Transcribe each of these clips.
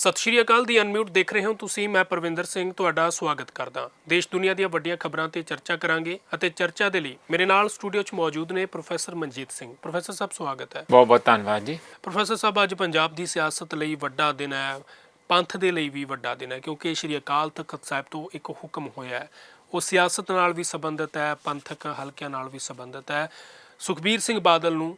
ਸਤਿ ਸ਼੍ਰੀ ਅਕਾਲ ਦੀ ਅਨਮਿਊਟ ਦੇਖ ਰਹੇ ਹੋ ਤੁਸੀਂ ਮੈਂ ਪ੍ਰਵਿੰਦਰ ਸਿੰਘ ਤੁਹਾਡਾ ਸਵਾਗਤ ਕਰਦਾ ਦੇਸ਼ ਦੁਨੀਆ ਦੀਆਂ ਵੱਡੀਆਂ ਖਬਰਾਂ ਤੇ ਚਰਚਾ ਕਰਾਂਗੇ ਅਤੇ ਚਰਚਾ ਦੇ ਲਈ ਮੇਰੇ ਨਾਲ ਸਟੂਡੀਓ 'ਚ ਮੌਜੂਦ ਨੇ ਪ੍ਰੋਫੈਸਰ ਮਨਜੀਤ ਸਿੰਘ। ਪ੍ਰੋਫੈਸਰ ਸਾਹਿਬ ਸਵਾਗਤ ਹੈ। ਬਹੁਤ ਬਹੁਤ ਧੰਨਵਾਦ ਜੀ। ਪ੍ਰੋਫੈਸਰ ਸਾਹਿਬ ਅੱਜ ਪੰਜਾਬ ਦੀ ਸਿਆਸਤ ਲਈ ਵੱਡਾ ਦਿਨ ਹੈ ਪੰਥ ਦੇ ਲਈ ਵੀ ਵੱਡਾ ਦਿਨ ਹੈ ਕਿਉਂਕਿ ਸ਼੍ਰੀ ਅਕਾਲ ਤਖਤ ਸਾਹਿਬ ਤੋਂ ਇੱਕ ਹੁਕਮ ਹੋਇਆ ਹੈ। ਉਹ ਸਿਆਸਤ ਨਾਲ ਵੀ ਸੰਬੰਧਿਤ ਹੈ ਪੰਥਕ ਹਲਕਿਆਂ ਨਾਲ ਵੀ ਸੰਬੰਧਿਤ ਹੈ। ਸੁਖਬੀਰ ਸਿੰਘ ਬਾਦਲ ਨੂੰ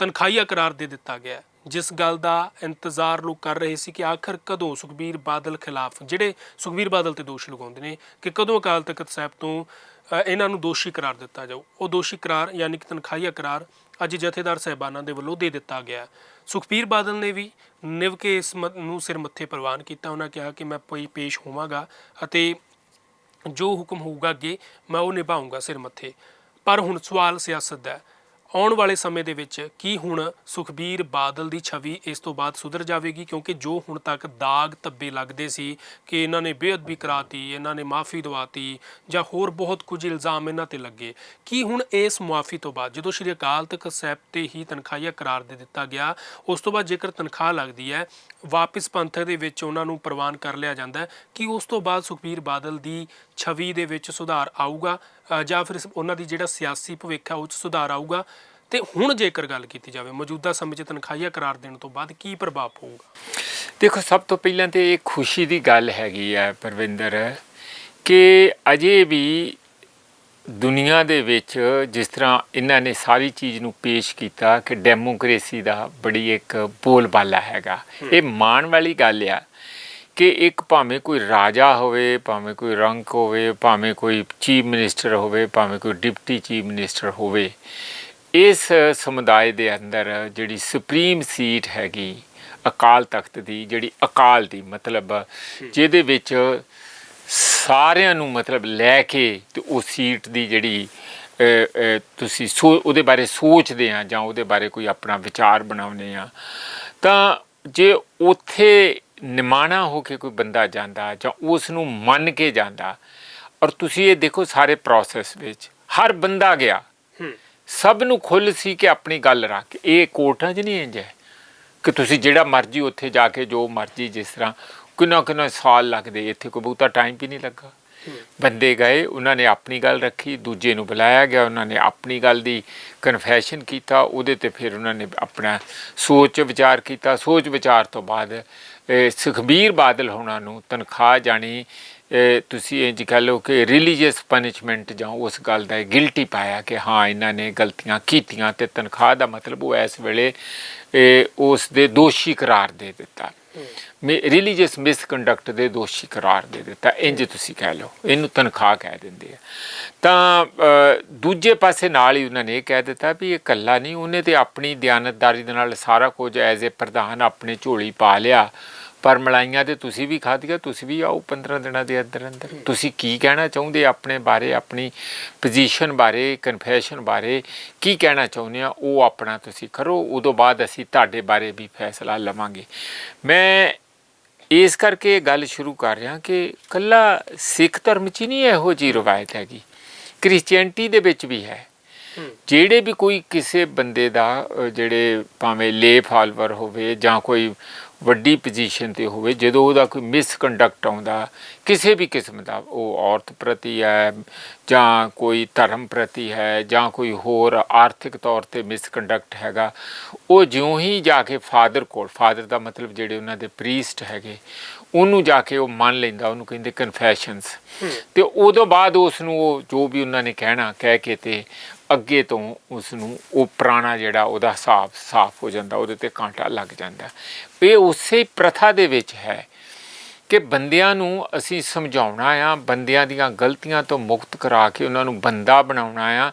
ਤਨਖਾਹੀਆ ਕਰਾਰ ਦੇ ਦਿੱਤਾ ਗਿਆ ਹੈ, ਜਿਸ ਗੱਲ ਦਾ ਇੰਤਜ਼ਾਰ ਲੋਕ ਕਰ ਰਹੇ ਸੀ ਕਿ ਆਖਰ ਕਦੋਂ ਸੁਖਬੀਰ ਬਾਦਲ ਖਿਲਾਫ, ਜਿਹੜੇ ਸੁਖਬੀਰ ਬਾਦਲ ਤੇ ਦੋਸ਼ ਲਗਾਉਂਦੇ ਨੇ ਕਿ ਕਦੋਂ ਅਕਾਲ ਤਖਤ ਸਾਹਿਬ ਤੋਂ ਇਹਨਾਂ ਨੂੰ ਦੋਸ਼ੀ ਕਰਾਰ ਦਿੱਤਾ ਜਾਊ। ਉਹ ਦੋਸ਼ੀ ਕਰਾਰ ਯਾਨੀ ਕਿ ਤਨਖਾਹੀਆ ਕਰਾਰ ਅੱਜ ਜਥੇਦਾਰ ਸਹਿਬਾਨਾਂ ਦੇ ਵੱਲੋਂ ਦੇ ਦਿੱਤਾ ਗਿਆ ਸੁਖਬੀਰ ਬਾਦਲ ਨੇ ਵੀ ਨਿਵ ਕੇ ਇਸ ਮ- ਨੂੰ ਸਿਰ ਮੱਥੇ ਪ੍ਰਵਾਨ ਕੀਤਾ। ਉਹਨਾਂ ਕਿਹਾ ਕਿ ਮੈਂ ਪਈ, ਪੇਸ਼ ਹੋਵਾਂਗਾ ਅਤੇ ਜੋ ਹੁਕਮ ਹੋਊਗਾ ਅੱਗੇ ਮੈਂ ਉਹ ਨਿਭਾਉਂਗਾ ਸਿਰ ਮੱਥੇ। ਪਰ ਹੁਣ ਸਵਾਲ ਸਿਆਸਤ ਦਾ ਹੈ। ਆਉਣ ਵਾਲੇ ਸਮੇਂ ਦੇ ਵਿੱਚ ਕੀ ਹੁਣ ਸੁਖਬੀਰ ਬਾਦਲ ਦੀ ਛਵੀ ਇਸ ਤੋਂ ਬਾਅਦ ਸੁਧਰ ਜਾਵੇਗੀ? ਕਿਉਂਕਿ ਜੋ ਹੁਣ ਤੱਕ ਦਾਗ ਧੱਬੇ ਲੱਗਦੇ ਸੀ ਕਿ ਇਹਨਾਂ ਨੇ ਬੇਅਦਬੀ ਕਰਾਤੀ, ਇਹਨਾਂ ਨੇ ਮਾਫੀ ਦਵਾਤੀ ਜਾਂ ਹੋਰ ਬਹੁਤ ਕੁਝ ਇਲਜ਼ਾਮ ਇਹਨਾਂ ਤੇ ਲੱਗੇ, ਕੀ ਹੁਣ ਇਸ ਮੁਆਫੀ ਤੋਂ ਬਾਅਦ, ਜਦੋਂ ਸ਼੍ਰੀ ਅਕਾਲ ਤਖਤ ਸਾਹਿਬ ਤੇ ਹੀ ਤਨਖਾਹੀਆ ਕਰਾਰ ਦੇ ਦਿੱਤਾ ਗਿਆ, ਉਸ ਤੋਂ ਬਾਅਦ ਜੇਕਰ ਤਨਖਾਹ ਲੱਗਦੀ ਹੈ, ਵਾਪਿਸ ਪੰਥਕ ਦੇ ਵਿੱਚ ਉਹਨਾਂ ਨੂੰ ਪ੍ਰਵਾਨ ਕਰ ਲਿਆ ਜਾਂਦਾ ਹੈ, ਕਿ ਉਸ ਤੋਂ ਬਾਅਦ ਸੁਖਬੀਰ ਬਾਦਲ ਦੀ ਛਵੀ ਦੇ ਵਿੱਚ ਸੁਧਾਰ ਆਊਗਾ? ਜਾਂ ਫਿਰ ਉਹਨਾਂ ਦੀ ਜਿਹੜਾ ਸਿਆਸੀ ਭਵਿੱਖ ਹੈ ਉਹ 'ਚ ਸੁਧਾਰ ਆਊਗਾ। ਤੇ ਹੁਣ ਜੇਕਰ ਗੱਲ ਕੀਤੀ ਜਾਵੇ ਮੌਜੂਦਾ ਸਮੇਂ 'ਚ ਤਨਖਾਹੀਆ ਕਰਾਰ ਦੇਣ ਤੋਂ ਬਾਅਦ ਕੀ ਪ੍ਰਭਾਵ ਪਊਗਾ? ਦੇਖੋ ਸਭ ਤੋਂ ਪਹਿਲਾਂ ਤੇ ਇਹ ਖੁਸ਼ੀ ਦੀ ਗੱਲ ਹੈਗੀ ਹੈ ਪਰਵਿੰਦਰ ਕਿ ਅਜੇ ਵੀ ਦੁਨੀਆ ਦੇ ਵਿੱਚ ਜਿਸ ਤਰ੍ਹਾਂ ਇਹਨਾਂ ਨੇ ਸਾਰੀ ਚੀਜ਼ ਨੂੰ ਪੇਸ਼ ਕੀਤਾ ਕਿ ਡੈਮੋਕ੍ਰੇਸੀ ਦਾ ਬੜੀ ਇੱਕ ਬੋਲਬਾਲਾ ਹੈਗਾ। ਇਹ ਮਾਣ ਵਾਲੀ ਗੱਲ ਆ। ਕਿ ਇੱਕ ਭਾਵੇਂ ਕੋਈ ਰਾਜਾ ਹੋਵੇ ਭਾਵੇਂ ਕੋਈ ਰੰਕ ਹੋਵੇ ਭਾਵੇਂ ਕੋਈ ਚੀਫ ਮਿਨਿਸਟਰ ਹੋਵੇ ਭਾਵੇਂ ਕੋਈ ਡਿਪਟੀ ਚੀਫ ਮਿਨਿਸਟਰ ਹੋਵੇ ਇਸ ਸਮੁਦਾਇ ਦੇ ਅੰਦਰ ਜਿਹੜੀ ਸੁਪਰੀਮ ਸੀਟ ਹੈਗੀ ਅਕਾਲ ਤਖਤ ਦੀ ਜਿਹੜੀ ਅਕਾਲ ਦੀ ਮਤਲਬ ਜਿਹਦੇ ਵਿੱਚ ਸਾਰਿਆਂ ਨੂੰ ਮਤਲਬ ਲੈ ਕੇ ਤੇ ਉਹ ਸੀਟ ਦੀ ਜਿਹੜੀ ਤੁਸੀਂ ਉਹਦੇ ਬਾਰੇ ਸੋਚਦੇ ਆ ਜਾਂ ਉਹਦੇ ਬਾਰੇ ਕੋਈ ਆਪਣਾ ਵਿਚਾਰ ਬਣਾਉਂਦੇ ਆ ਤਾਂ ਜੇ ਉੱਥੇ ਨਿਮਾਣਾ ਹੋ ਕੇ ਕੋਈ ਬੰਦਾ ਜਾਂਦਾ ਜਾਂ ਉਸ ਨੂੰ ਮੰਨ ਕੇ ਜਾਂਦਾ ਔਰ ਤੁਸੀਂ ਇਹ ਦੇਖੋ ਸਾਰੇ ਪ੍ਰੋਸੈਸ ਵਿੱਚ ਹਰ ਬੰਦਾ ਗਿਆ। ਸਭ ਨੂੰ ਖੁੱਲ ਸੀ ਕਿ ਆਪਣੀ ਗੱਲ ਰੱਖ। ਇਹ ਕੋਰਟਾਂ 'ਚ ਨਹੀਂ ਇੰਜ ਹੈ ਕਿ ਤੁਸੀਂ ਜਿਹੜਾ ਮਰਜ਼ੀ ਉੱਥੇ ਜਾ ਕੇ ਜੋ ਮਰਜ਼ੀ ਜਿਸ ਤਰ੍ਹਾਂ ਕਿੰਨਾ ਕਿੰਨਾ ਸਾਲ ਲੱਗਦੇ ਇੱਥੇ ਕੋਈ ਬਹੁਤਾ ਟਾਈਮ ਵੀ ਨਹੀਂ ਲੱਗਾ। ਬੰਦੇ ਗਏ ਉਹਨਾਂ ਨੇ ਆਪਣੀ ਗੱਲ ਰੱਖੀ ਦੂਜੇ ਨੂੰ ਬੁਲਾਇਆ ਗਿਆ ਉਹਨਾਂ ਨੇ ਆਪਣੀ ਗੱਲ ਦੀ ਕਨਫੈਸ਼ਨ ਕੀਤਾ ਉਹਦੇ ਤੇ ਫਿਰ ਉਹਨਾਂ ਨੇ ਆਪਣਾ ਸੋਚ ਵਿਚਾਰ ਕੀਤਾ। ਸੋਚ ਵਿਚਾਰ ਤੋਂ ਬਾਅਦ ਸੁਖਬੀਰ ਬਾਦਲ ਹੋਣਾ ਨੂੰ ਤਨਖਾਹ ਜਾਣੀ ਤੁਸੀਂ ਇੰਜ ਕਹ ਲਓ ਕਿ ਰਿਲੀਜੀਅਸ ਪਨਿਸ਼ਮੈਂਟ ਜਾਂ ਉਸ ਗੱਲ ਦਾ ਗਿਲਟੀ ਪਾਇਆ ਕਿ ਹਾਂ, ਇਹਨਾਂ ਨੇ ਗਲਤੀਆਂ ਕੀਤੀਆਂ ਤੇ ਤਨਖਾਹ ਦਾ ਮਤਲਬ ਉਹ ਇਸ ਵੇਲੇ ਉਸ ਦੇ ਦੋਸ਼ੀ ਕਰਾਰ ਦੇ ਦਿੱਤਾ। ਰਿਲੀਜੀਅਸ ਮਿਸਕੰਡਕਟ ਦੇ ਦੋਸ਼ੀ ਕਰਾਰ ਦੇ ਦਿੱਤਾ। ਇੰਜ ਤੁਸੀਂ ਕਹਿ ਲਓ, ਇਹਨੂੰ ਤਨਖਾਹ ਕਹਿ ਦਿੰਦੇ ਆ। ਤਾਂ ਦੂਜੇ ਪਾਸੇ ਨਾਲ ਹੀ ਉਹਨਾਂ ਨੇ ਇਹ ਕਹਿ ਦਿੱਤਾ ਵੀ ਇਹ ਇਕੱਲਾ ਨਹੀਂ, ਉਹਨੇ ਤੇ ਆਪਣੀ ਦਿਆਨਤਦਾਰੀ ਦੇ ਨਾਲ ਸਾਰਾ ਕੁਝ ਐਜ਼ ਅ ਪ੍ਰਧਾਨ ਆਪਣੇ ਝੋਲੀ ਪਾ ਲਿਆ। ਪਰ ਮਲਾਈਆਂ ਤੇ ਤੁਸੀਂ ਵੀ ਖਾਧੀਆਂ, ਤੁਸੀਂ ਵੀ ਆਓ 15 ਦਿਨਾਂ ਦੇ ਅੰਦਰ ਅੰਦਰ। ਤੁਸੀਂ ਕੀ ਕਹਿਣਾ ਚਾਹੁੰਦੇ ਆਪਣੇ ਬਾਰੇ, ਆਪਣੀ ਪੋਜੀਸ਼ਨ ਬਾਰੇ ਕਨਫੈਸ਼ਨ ਬਾਰੇ? ਕੀ ਕਹਿਣਾ ਚਾਹੁੰਦੇ ਆ? ਉਹ ਆਪਣਾ ਤੁਸੀਂ ਕਰੋ, ਉਦੋਂ ਬਾਅਦ ਅਸੀਂ ਤੁਹਾਡੇ ਬਾਰੇ ਵੀ ਫੈਸਲਾ ਲਵਾਂਗੇ। ਮੈਂ ਇਸ ਕਰਕੇ ਗੱਲ ਸ਼ੁਰੂ ਕਰ ਰਿਹਾ ਕਿ ਕੱਲਾ ਸਿੱਖ ਧਰਮ 'ਚ ਹੀ ਨਹੀਂ ਇਹੋ ਜੀ ਰਵਾਇਤ ਹੈਗੀ। ਕ੍ਰਿਸਚੀਅਨਟੀ ਦੇ ਵਿੱਚ ਵੀ ਹੈ। ਜਿਹੜੇ ਵੀ ਕੋਈ ਕਿਸੇ ਬੰਦੇ ਦਾ ਜਿਹੜੇ ਭਾਵੇਂ ਲੇ ਫਾਲੋਅਰ ਹੋਵੇ ਜਾਂ ਕੋਈ ਵੱਡੀ ਪੋਜੀਸ਼ਨ ਤੇ ਹੋਵੇ ਜਦੋਂ ਉਹਦਾ ਕੋਈ ਮਿਸਕੰਡਕਟ ਆਉਂਦਾ ਕਿਸੇ ਵੀ ਕਿਸਮ ਦਾ ਉਹ ਔਰਤ ਪ੍ਰਤੀ ਹੈ ਜਾਂ ਕੋਈ ਧਰਮ ਪ੍ਰਤੀ ਹੈ ਜਾਂ ਕੋਈ ਹੋਰ ਆਰਥਿਕ ਤੌਰ ਤੇ ਮਿਸਕੰਡਕਟ ਹੈਗਾ ਉਹ ਜਿਉਂ ਹੀ ਜਾ ਕੇ ਫਾਦਰ ਕੋਲ ਫਾਦਰ ਦਾ ਮਤਲਬ ਜਿਹੜੇ ਉਹਨਾਂ ਦੇ ਪ੍ਰੀਸਟ ਹੈਗੇ ਉਹਨੂੰ ਜਾ ਕੇ ਉਹ ਮੰਨ ਲੈਂਦਾ ਉਹਨੂੰ ਕਹਿੰਦੇ ਕਨਫੈਸ਼ਨਸ ਤੇ ਉਦੋਂ ਬਾਅਦ ਉਸ ਨੂੰ ਉਹ ਜੋ ਵੀ ਉਹਨਾਂ ਨੇ ਕਹਿਣਾ ਕਹਿ ਕੇ ਤੇ ਅੱਗੇ ਤੋਂ ਉਸ ਨੂੰ ਉਹ ਪੁਰਾਣਾ ਜਿਹੜਾ ਉਹਦਾ ਹਿਸਾਬ ਸਾਫ਼ ਹੋ ਜਾਂਦਾ ਉਹਦੇ ਤੇ ਕਾਂਟਾ ਲੱਗ ਜਾਂਦਾ। ਇਹ ਉਸੇ ਪ੍ਰਥਾ ਦੇ ਵਿੱਚ ਹੈ ਕਿ ਬੰਦਿਆਂ ਨੂੰ ਅਸੀਂ ਸਮਝਾਉਣਾ ਆ ਬੰਦਿਆਂ ਦੀਆਂ ਗਲਤੀਆਂ ਤੋਂ ਮੁਕਤ ਕਰਾ ਕੇ ਉਹਨਾਂ ਨੂੰ ਬੰਦਾ ਬਣਾਉਣਾ ਆ।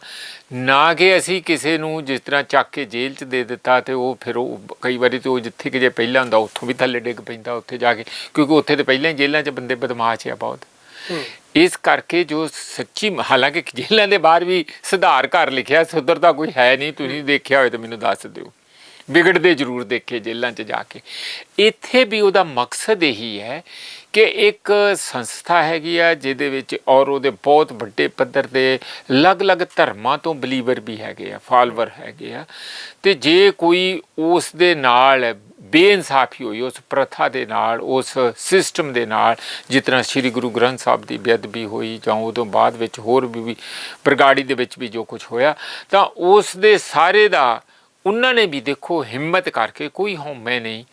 ਨਾ ਕਿ ਅਸੀਂ ਕਿਸੇ ਨੂੰ ਜਿਸ ਤਰ੍ਹਾਂ ਚੱਕ ਕੇ ਜੇਲ੍ਹ 'ਚ ਦੇ ਦਿੱਤਾ ਤੇ ਉਹ ਫਿਰ ਉਹ ਕਈ ਵਾਰੀ ਤੇ ਉਹ ਜਿੱਥੇ ਕਿ ਜੇ ਪਹਿਲਾਂ ਹੁੰਦਾ ਉੱਥੋਂ ਵੀ ਥੱਲੇ ਡਿੱਗ ਪੈਂਦਾ ਉੱਥੇ ਜਾ ਕੇ ਕਿਉਂਕਿ ਉੱਥੇ ਤੇ ਪਹਿਲਾਂ ਹੀ ਜੇਲ੍ਹਾਂ 'ਚ ਬੰਦੇ ਬਦਮਾਸ਼ ਆ ਬਹੁਤ। ਇਸ ਕਰਕੇ ਜੋ ਸੱਚੀ ਹਾਲਾਂਕਿ ਜੇਲ੍ਹਾਂ ਦੇ ਬਾਹਰ ਵੀ ਸੁਧਾਰ ਘਰ ਲਿਖਿਆ ਸੁਧਰਦਾ ਕੋਈ ਹੈ ਨਹੀਂ ਤੁਸੀਂ ਦੇਖਿਆ ਹੋਵੇ ਤਾਂ ਮੈਨੂੰ ਦੱਸ ਦਿਓ। ਵਿਗੜਦੇ ਜ਼ਰੂਰ ਦੇਖੇ ਜੇਲ੍ਹਾਂ 'ਚ ਜਾ ਕੇ। ਇੱਥੇ ਵੀ ਉਹਦਾ ਮਕਸਦ ਇਹੀ ਹੈ ਕਿ ਇੱਕ ਸੰਸਥਾ ਹੈਗੀ ਆ, ਜਿਹਦੇ ਵਿੱਚ ਔਰ ਉਹਦੇ ਬਹੁਤ ਵੱਡੇ ਪੱਧਰ ਦੇ ਅਲੱਗ-ਅਲੱਗ ਧਰਮਾਂ ਤੋਂ ਬਲੀਵਰ ਵੀ ਹੈਗੇ ਆ ਫਾਲੋਅਰ ਹੈਗੇ ਆ। ਤੇ ਜੇ ਕੋਈ ਉਸ ਦੇ ਨਾਲ ਬੇਇਨਸਾਫੀ ਹੋਈ, ਉਸ ਪ੍ਰਥਾ ਦੇ ਨਾਲ, ਉਸ ਸਿਸਟਮ ਦੇ ਨਾਲ, ਜਿਸ ਤਰ੍ਹਾਂ ਸ੍ਰੀ ਗੁਰੂ ਗ੍ਰੰਥ ਸਾਹਿਬ ਦੀ ਬੇਅਦਬੀ ਹੋਈ ਜਾਂ ਉਦੋਂ ਬਾਅਦ ਵਿੱਚ ਹੋਰ ਵੀ ਵੀ ਬਰਗਾੜੀ ਦੇ ਵਿੱਚ ਵੀ ਜੋ ਕੁਝ ਹੋਇਆ, ਤਾਂ ਉਸ ਦੇ ਸਾਰੇ ਦਾ ਉਹਨਾਂ ਨੇ ਵੀ ਦੇਖੋ ਹਿੰਮਤ ਕਰਕੇ ਕੋਈ ਹਉਮੈ ਨਹੀਂ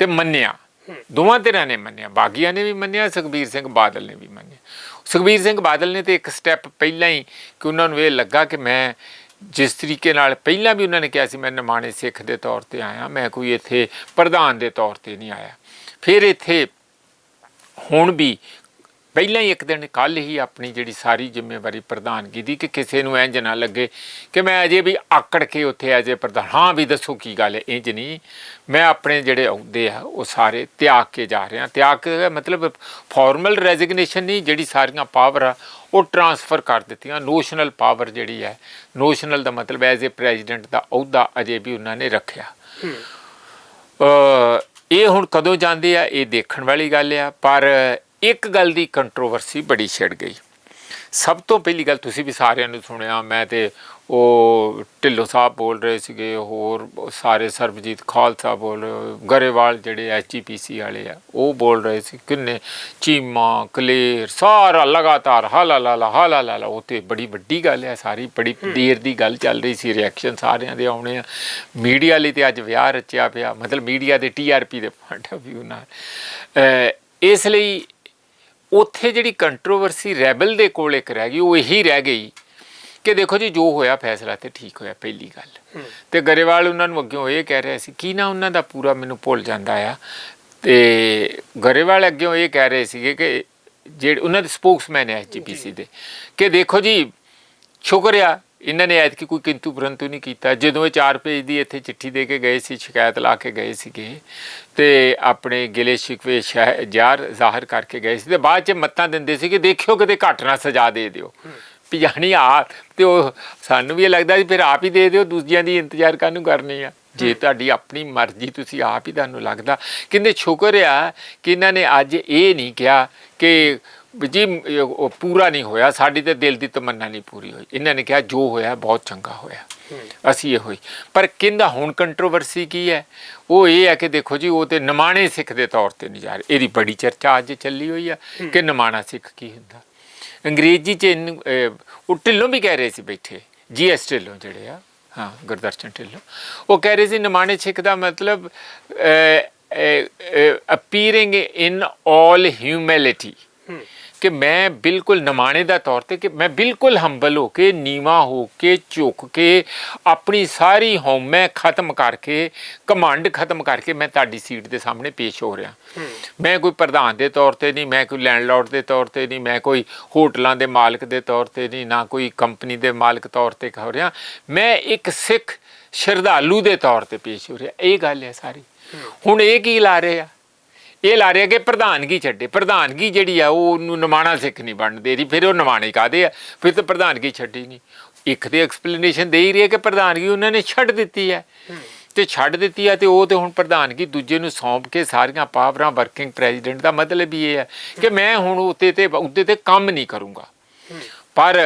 ਤੇ ਮੰਨਿਆ ਦੋਵਾਂ ਧਿਰਾਂ ਨੇ ਮੰਨਿਆ ਬਾਗੀਆਂ ਨੇ ਵੀ ਮੰਨਿਆ ਸੁਖਬੀਰ ਸਿੰਘ ਬਾਦਲ ਨੇ ਵੀ ਮੰਨਿਆ ਸੁਖਬੀਰ ਸਿੰਘ ਬਾਦਲ ਨੇ ਤੇ ਇੱਕ ਸਟੈਪ ਪਹਿਲਾਂ ਹੀ ਕਿ ਉਹਨਾਂ ਨੂੰ ਇਹ ਲੱਗਾ ਕਿ ਮੈਂ ਜਿਸ ਤਰੀਕੇ ਨਾਲ ਪਹਿਲਾਂ ਵੀ ਉਹਨਾਂ ਨੇ ਕਿਹਾ ਸੀ ਮੈਂ ਨਿਮਾਣੇ ਸਿੱਖ ਦੇ ਤੌਰ ਤੇ ਆਇਆ ਮੈਂ ਕੋਈ ਇੱਥੇ ਪ੍ਰਧਾਨ ਦੇ ਤੌਰ ਤੇ ਨਹੀਂ ਆਇਆ ਫਿਰ ਇੱਥੇ ਹੁਣ ਵੀ ਪਹਿਲਾਂ ਹੀ ਇੱਕ ਦਿਨ ਕੱਲ ਹੀ ਆਪਣੀ ਜਿਹੜੀ ਸਾਰੀ ਜ਼ਿੰਮੇਵਾਰੀ ਪ੍ਰਧਾਨਗੀ ਦੀ ਕਿ ਕਿਸੇ ਨੂੰ ਇੰਜ ਨਾ ਲੱਗੇ ਕਿ ਮੈਂ ਅਜੇ ਵੀ ਆਕੜ ਕੇ ਉੱਥੇ ਐਜੇ ਪ੍ਰਧਾਨ ਹਾਂ ਵੀ ਦੱਸੋ ਕੀ ਗੱਲ ਹੈ ਇੰਜ ਨਹੀਂ। ਮੈਂ ਆਪਣੇ ਜਿਹੜੇ ਅਹੁਦੇ ਆ ਉਹ ਸਾਰੇ ਤਿਆਗ ਕੇ ਜਾ ਰਿਹਾ। ਤਿਆਗ ਕੇ ਦਾ ਮਤਲਬ ਫਾਰਮਲ ਰੈਜ਼ਿਗਨੇਸ਼ਨ ਨਹੀਂ ਜਿਹੜੀ ਸਾਰੀਆਂ ਪਾਵਰ ਆ ਉਹ ਟਰਾਂਸਫਰ ਕਰ ਦਿੱਤੀਆਂ। ਨੋਸ਼ਨਲ ਪਾਵਰ ਜਿਹੜੀ ਹੈ ਨੋਸ਼ਨਲ ਦਾ ਮਤਲਬ ਐਜ਼ ਅ ਪ੍ਰੈਜ਼ੀਡੈਂਟ ਦਾ ਅਹੁਦਾ ਅਜੇ ਵੀ ਉਹਨਾਂ ਨੇ ਰੱਖਿਆ। ਇਹ ਹੁਣ ਕਦੋਂ ਜਾਂਦੇ ਆ ਇਹ ਦੇਖਣ ਵਾਲੀ ਗੱਲ ਆ। ਪਰ ਇੱਕ ਗੱਲ ਦੀ ਕੰਟਰੋਵਰਸੀ ਬੜੀ ਛਿੜ ਗਈ। ਸਭ ਤੋਂ ਪਹਿਲੀ ਗੱਲ ਤੁਸੀਂ ਵੀ ਸਾਰਿਆਂ ਨੇ ਸੁਣਿਆ ਮੈਂ ਤੇ ਉਹ ਢਿੱਲੋਂ ਸਾਹਿਬ ਬੋਲ ਰਹੇ ਸੀਗੇ ਹੋਰ ਸਾਰੇ ਸਰਬਜੀਤ ਖਾਲਸਾ ਬੋਲ ਰਹੇ ਗਰੇਵਾਲ ਜਿਹੜੇ ਐਚਪੀਸੀ ਵਾਲੇ ਆ ਉਹ ਬੋਲ ਰਹੇ ਸੀ ਕਿੰਨੇ ਚੀਮਾ ਕਲੇਰ ਸਾਰਾ ਲਗਾਤਾਰ ਹਾਲਾ ਲਾਲਾ ਹਾਲਾ ਲਾਲਾ ਉਹ ਤੇ ਬੜੀ ਵੱਡੀ ਗੱਲ ਹੈ ਸਾਰੀ ਬੜੀ ਦੇਰ ਦੀ ਗੱਲ ਚੱਲ ਰਹੀ ਸੀ ਰਿਐਕਸ਼ਨ ਸਾਰਿਆਂ ਦੇ ਆਉਣੇ ਆ। ਮੀਡੀਆ ਲਈ ਤੇ ਅੱਜ ਵਿਆਹ ਰਚਿਆ ਪਿਆ ਮਤਲਬ ਮੀਡੀਆ ਦੇ ਟੀਆਰਪੀ ਦੇ ਪੁਆਇੰਟ ਆਫ View ਨਾਲ। ਇਸ ਲਈ ਉੱਥੇ ਜਿਹੜੀ ਕੰਟਰੋਵਰਸੀ ਰੈਬਲ ਦੇ ਕੋਲ ਇੱਕ ਰਹਿ ਗਈ ਉਹ ਇਹੀ ਰਹਿ ਗਈ ਕਿ ਦੇਖੋ ਜੀ ਜੋ ਹੋਇਆ ਫੈਸਲਾ ਤੇ ਠੀਕ ਹੋਇਆ ਪਹਿਲੀ ਗੱਲ। ਤੇ ਗਰੇਵਾਲ ਉਹਨਾਂ ਨੂੰ ਅੱਗੇ ਇਹ ਕਹਿ ਰਿਹਾ ਸੀ ਕੀ ਨਾ ਉਹਨਾਂ ਦਾ ਪੂਰਾ ਮੈਨੂੰ ਭੁੱਲ ਜਾਂਦਾ ਆ। ਤੇ ਗਰੇਵਾਲ ਅੱਗੇ ਇਹ ਕਹਿ ਰਹੇ ਸੀਗੇ ਕਿ ਜਿਹੜੇ ਉਹਨਾਂ ਦੇ ਸਪੋਕਸਮੈਨ ਹੈ ਐਚਪੀਸੀ ਦੇ ਕਿ ਦੇਖੋ ਜੀ ਸ਼ੁਕਰ ਆ ਇਹਨਾਂ ਨੇ ਐਤਕੀ ਕੋਈ ਕਿੰਤੂ ਪਰੰਤੂ ਨਹੀਂ ਕੀਤਾ। ਜਦੋਂ ਇਹ 4 ਪੇਜ ਦੀ ਇੱਥੇ ਚਿੱਠੀ ਦੇ ਕੇ ਗਏ ਸੀ, ਸ਼ਿਕਾਇਤ ਲਾ ਕੇ ਗਏ ਸੀਗੇ ਤੇ ਆਪਣੇ ਗਿਲੇ ਸ਼ਿਕਵੇ ਸ਼ਹਿ- ਜ਼ਾਹਰ ਜ਼ਾਹਰ ਕਰਕੇ ਗਏ ਸੀ ਤੇ ਬਾਅਦ ਚ ਮੱਤਾਂ ਦਿੰਦੇ ਸੀ ਕਿ ਦੇਖਿਓ ਕਿਤੇ ਘੱਟ ਨਾ ਸਜ਼ਾ ਦੇ ਦਿਓ। ਵੀ ਜਾਣੀ ਆ, ਤੇ ਉਹ ਸਾਨੂੰ ਵੀ ਇਹ ਲੱਗਦਾ ਸੀ ਫਿਰ ਆਪ ਹੀ ਦੇ ਦਿਓ, ਦੂਜਿਆਂ ਦੀ ਇੰਤਜ਼ਾਰ ਕਾਹਨੂੰ ਕਰਨੀ ਆ? ਜੇ ਤੁਹਾਡੀ ਆਪਣੀ ਮਰਜ਼ੀ ਤੁਸੀਂ ਆਪ ਹੀ ਤੁਹਾਨੂੰ ਲੱਗਦਾ। ਕਹਿੰਦੇ ਸ਼ੁਕਰ ਆ ਕਿ ਇਹਨਾਂ ਨੇ ਅੱਜ ਇਹ ਨਹੀਂ ਕਿਹਾ ਕਿ ਵੀ ਜੀ ਇਹ ਉਹ ਪੂਰਾ ਨਹੀਂ ਹੋਇਆ ਸਾਡੀ ਤੇ ਦਿਲ ਦੀ ਤਮੰਨਾ ਨਹੀਂ ਪੂਰੀ ਹੋਈ। ਇਹਨਾਂ ਨੇ ਕਿਹਾ ਜੋ ਹੋਇਆ ਬਹੁਤ ਚੰਗਾ ਹੋਇਆ। ਅਸੀਂ ਇਹ ਹੋਈ। ਪਰ ਕਹਿੰਦਾ ਹੁਣ ਕੰਟਰੋਵਰਸੀ ਕੀ ਹੈ? ਉਹ ਇਹ ਹੈ ਕਿ ਦੇਖੋ ਜੀ ਉਹ ਤੇ ਨਿਮਾਣੇ ਸਿੱਖ ਦੇ ਤੌਰ ਤੇ ਨਹੀਂ ਜਾ ਰਹੇ। ਇਹਦੀ ਬੜੀ ਚਰਚਾ ਅੱਜ ਚੱਲੀ ਹੋਈ ਆ ਕਿ ਨਿਮਾਣਾ ਸਿੱਖ ਕੀ ਹੁੰਦਾ। ਅੰਗਰੇਜ਼ੀ ਚ ਉਹ ਢਿੱਲੋਂ ਵੀ ਕਹਿ ਰਹੇ ਸੀ ਬੈਠੇ। ਜੀਐਸ ਢਿੱਲੋਂ ਜਿਹੜੇ ਆ ਹਾਂ ਗੁਰਦਰਸ਼ਨ ਢਿੱਲੋਂ। ਉਹ ਕਹਿ ਰਹੇ ਸੀ ਨਿਮਾਣੇ ਸਿੱਖ ਦਾ ਮਤਲਬ ਅਪੀਅਰਿੰਗ ਇਨ ਆਲ ਹਿਊਮਿਲਿਟੀ ਕਿ ਮੈਂ ਬਿਲਕੁਲ ਨਿਮਾਣੇ ਦਾ ਤੌਰ ਤੇ ਕਿ ਮੈਂ ਬਿਲਕੁਲ ਹੰਬਲ ਹੋ ਕੇ ਨੀਵਾ ਹੋ ਕੇ ਝੁਕ ਕੇ ਆਪਣੀ ਸਾਰੀ ਹਉਮੈ ਖਤਮ ਕਰਕੇ ਕਮਾਂਡ ਖਤਮ ਕਰਕੇ ਮੈਂ ਤੁਹਾਡੀ ਸੀਟ ਦੇ ਸਾਹਮਣੇ ਪੇਸ਼ ਹੋ ਰਿਹਾ। ਮੈਂ ਕੋਈ ਪ੍ਰਧਾਨ ਦੇ ਤੌਰ ਤੇ ਨਹੀਂ ਮੈਂ ਕੋਈ ਲੈਂਡਲਾਰਡ ਦੇ ਤੌਰ ਤੇ ਨਹੀਂ ਮੈਂ ਕੋਈ ਹੋਟਲਾਂ ਦੇ ਮਾਲਕ ਦੇ ਤੌਰ ਤੇ ਨਹੀਂ ਨਾ ਕੋਈ ਕੰਪਨੀ ਦੇ ਮਾਲਕ ਤੌਰ ਤੇ ਹੋ ਰਿਹਾ। ਮੈਂ ਇੱਕ ਸਿੱਖ ਸ਼ਰਧਾਲੂ ਦੇ ਤੌਰ ਤੇ ਪੇਸ਼ ਹੋ ਰਿਹਾ। ਇਹ ਗੱਲ ਹੈ ਸਾਰੀ। ਹੁਣ ਇਹ ਕੀ ਲਾ ਰਹੇ ਆ? ਇਹ ਲਾ ਰਿਹਾ ਕਿ ਪ੍ਰਧਾਨਗੀ ਛੱਡੇ। ਪ੍ਰਧਾਨਗੀ ਜਿਹੜੀ ਆ, ਉਹ ਉਹਨੂੰ ਨਿਮਾਣਾ ਸਿੱਖ ਨਹੀਂ ਬਣਨ ਦੇ ਰਹੀ ਫਿਰ ਉਹ ਨਿਮਾਣੇ ਕਾਦੇ ਆ? ਫਿਰ ਤਾਂ ਪ੍ਰਧਾਨਗੀ ਛੱਡੀ ਨਹੀਂ। ਇੱਕ ਤੇ ਐਕਸਪਲੇਨੇਸ਼ਨ ਦੇ ਹੀ ਰਹੀ ਹੈ ਕਿ ਪ੍ਰਧਾਨਗੀ ਉਹਨਾਂ ਨੇ ਛੱਡ ਦਿੱਤੀ ਹੈ ਤੇ ਛੱਡ ਦਿੱਤੀ ਹੈ ਤੇ ਉਹ ਤੇ ਹੁਣ ਪ੍ਰਧਾਨਗੀ ਦੂਜੇ ਨੂੰ ਸੌਂਪ ਕੇ ਸਾਰੀਆਂ ਪਾਵਰਾਂ ਵਰਕਿੰਗ ਪ੍ਰੈਜ਼ੀਡੈਂਟ ਦਾ ਮਤਲਬ ਹੀ ਇਹ ਹੈ ਕਿ ਮੈਂ ਹੁਣ ਉੱਤੇ ਤੇ ਉੱਤੇ ਤੇ ਕੰਮ ਨਹੀਂ ਕਰੂੰਗਾ। ਪਰ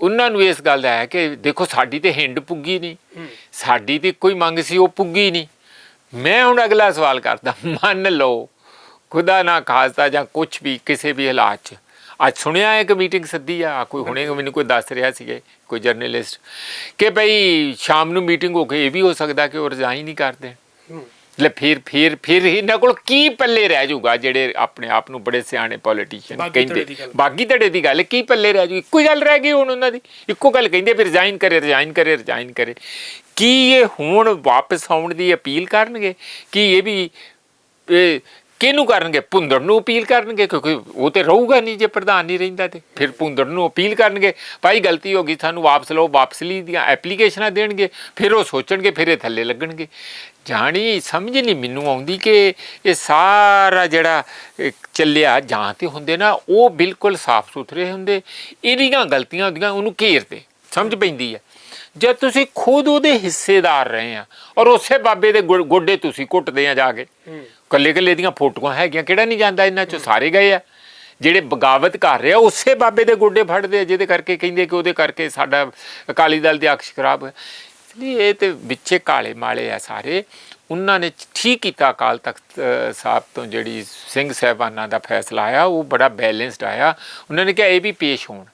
ਉਹਨਾਂ ਨੂੰ ਇਸ ਗੱਲ ਦਾ ਹੈ ਕਿ ਦੇਖੋ ਸਾਡੀ ਤੇ ਹਿੰਡ ਪੁੱਗੀ ਨਹੀਂ। ਸਾਡੀ ਤੇ ਕੋਈ ਮੰਗ ਸੀ, ਉਹ ਪੁੱਗੀ ਨਹੀਂ। ਮੈਂ ਹੁਣ ਅਗਲਾ ਸਵਾਲ ਕਰਦਾ ਮੰਨ ਲਓ ਖੁਦਾ ਨਾ ਖਾਸਤਾ ਜਾਂ ਕੁਝ ਵੀ ਕਿਸੇ ਵੀ ਹਾਲਾਤ 'ਚ। ਅੱਜ ਸੁਣਿਆ ਹੈ ਕਿ ਮੀਟਿੰਗ ਸੱਦੀ ਆ ਕੋਈ ਹੁਣੇ ਮੈਨੂੰ ਕੋਈ ਦੱਸ ਰਿਹਾ ਸੀਗੇ ਕੋਈ ਜਰਨਲਿਸਟ ਕਿ ਭਈ ਸ਼ਾਮ ਨੂੰ ਮੀਟਿੰਗ ਹੋ ਕੇ ਇਹ ਵੀ ਹੋ ਸਕਦਾ ਕਿ ਉਹ ਰਿਜ਼ਾਈਨ ਨਹੀਂ ਕਰਦੇ ਲੈ ਫਿਰ ਫਿਰ ਫਿਰ ਇਹਨਾਂ ਕੋਲ ਕੀ ਪੱਲੇ ਰਹਿ ਜਾਊਗਾ ਜਿਹੜੇ ਆਪਣੇ ਆਪ ਨੂੰ ਬੜੇ ਸਿਆਣੇ ਪੋਲੀਟੀਸ਼ੀਅਨ ਕਹਿੰਦੇ। ਬਾਗੀ ਧੜੇ ਦੀ ਗੱਲ ਕੀ ਪੱਲੇ ਰਹਿ ਜੂ ਇੱਕੋ ਹੀ ਗੱਲ ਰਹਿ ਗਈ ਹੁਣ ਉਹਨਾਂ ਦੀ। ਇੱਕੋ ਗੱਲ ਕਹਿੰਦੇ ਵੀ ਰਿਜ਼ਾਈਨ ਕਰੇ ਰਿਜ਼ਾਈਨ ਕਰੇ ਰਿਜ਼ਾਈਨ ਕਰੇ। ਕੀ ਇਹ ਹੁਣ ਵਾਪਸ ਆਉਣ ਦੀ ਅਪੀਲ ਕਰਨਗੇ? ਕੀ ਇਹ ਵੀ, ਇਹ ਕਿਹਨੂੰ ਕਰਨਗੇ? ਭੁੰਦੜ ਨੂੰ ਅਪੀਲ ਕਰਨਗੇ? ਕਿਉਂਕਿ ਉਹ ਤੇ ਰਹੂਗਾ ਨਹੀਂ ਜੇ ਪ੍ਰਧਾਨ ਨਹੀਂ ਰਹਿੰਦਾ ਤੇ। ਫਿਰ ਭੁੰਦੜ ਨੂੰ ਅਪੀਲ ਕਰਨਗੇ। ਭਾਈ ਗਲਤੀ ਹੋ ਗਈ, ਸਾਨੂੰ ਵਾਪਸ ਲਓ, ਵਾਪਸ ਲਈ ਦੀਆਂ ਐਪਲੀਕੇਸ਼ਨਾਂ ਦੇਣਗੇ, ਫਿਰ ਉਹ ਸੋਚਣਗੇ, ਫਿਰ ਇਹ ਥੱਲੇ ਲੱਗਣਗੇ। ਜਾਣੀ, ਸਮਝ ਨਹੀਂ ਮੈਨੂੰ ਆਉਂਦੀ ਕਿ ਇਹ ਸਾਰਾ ਜਿਹੜਾ ਚੱਲਿਆ ਜਾਂ ਤੇ ਹੁੰਦੇ ਨਾ, ਉਹ ਬਿਲਕੁਲ ਸਾਫ਼ ਸੁਥਰੇ ਹੁੰਦੇ। ਇਹਦੀਆਂ ਗਲਤੀਆਂ ਹੁੰਦੀਆਂ, ਉਹਨੂੰ ਘੇਰਦੇ। ਸਮਝ ਪੈਂਦੀ ਹੈ। ਜਦ ਤੁਸੀਂ ਖੁਦ ਉਹਦੇ ਹਿੱਸੇਦਾਰ ਰਹੇ ਆ ਔਰ ਉਸੇ ਬਾਬੇ ਦੇ ਗੋਡੇ ਤੁਸੀਂ ਘੁੱਟਦੇ ਆ ਜਾ ਕੇ। ਕੱਲੇ ਕੱਲੇ ਦੀਆਂ ਫੋਟੋਆਂ ਹੈਗੀਆਂ ਕਿਹੜਾ ਨਹੀਂ ਜਾਂਦਾ ਇਹਨਾਂ ਚੋਂ? ਸਾਰੇ ਗਏ ਆ। ਜਿਹੜੇ ਬਗਾਵਤ ਕਰ ਰਹੇ ਆ ਉਸੇ ਬਾਬੇ ਦੇ ਗੋਡੇ ਫੜਦੇ ਆ ਜਿਹਦੇ ਕਰਕੇ ਕਹਿੰਦੇ ਕਿ ਉਹਦੇ ਕਰਕੇ ਸਾਡਾ ਅਕਾਲੀ ਦਲ ਦੇ ਅਕਸ਼ ਖਰਾਬ ਹੋਇਆ। ਲਈ ਇਹ ਤੇ ਵਿੱਚੇ ਕਾਲੇ ਮਾਲੇ ਆ ਸਾਰੇ। ਉਹਨਾਂ ਨੇ ਠੀਕ ਕੀਤਾ ਅਕਾਲ ਤਖਤ ਸਾਹਿਬ ਤੋਂ ਜਿਹੜੀ ਸਿੰਘ ਸਾਹਿਬਾਨਾਂ ਦਾ ਫੈਸਲਾ ਆਇਆ ਉਹ ਬੜਾ ਬੈਲੈਂਸਡ ਆਇਆ। ਉਹਨਾਂ ਨੇ ਕਿਹਾ ਇਹ ਵੀ ਪੇਸ਼ ਹੋਣ।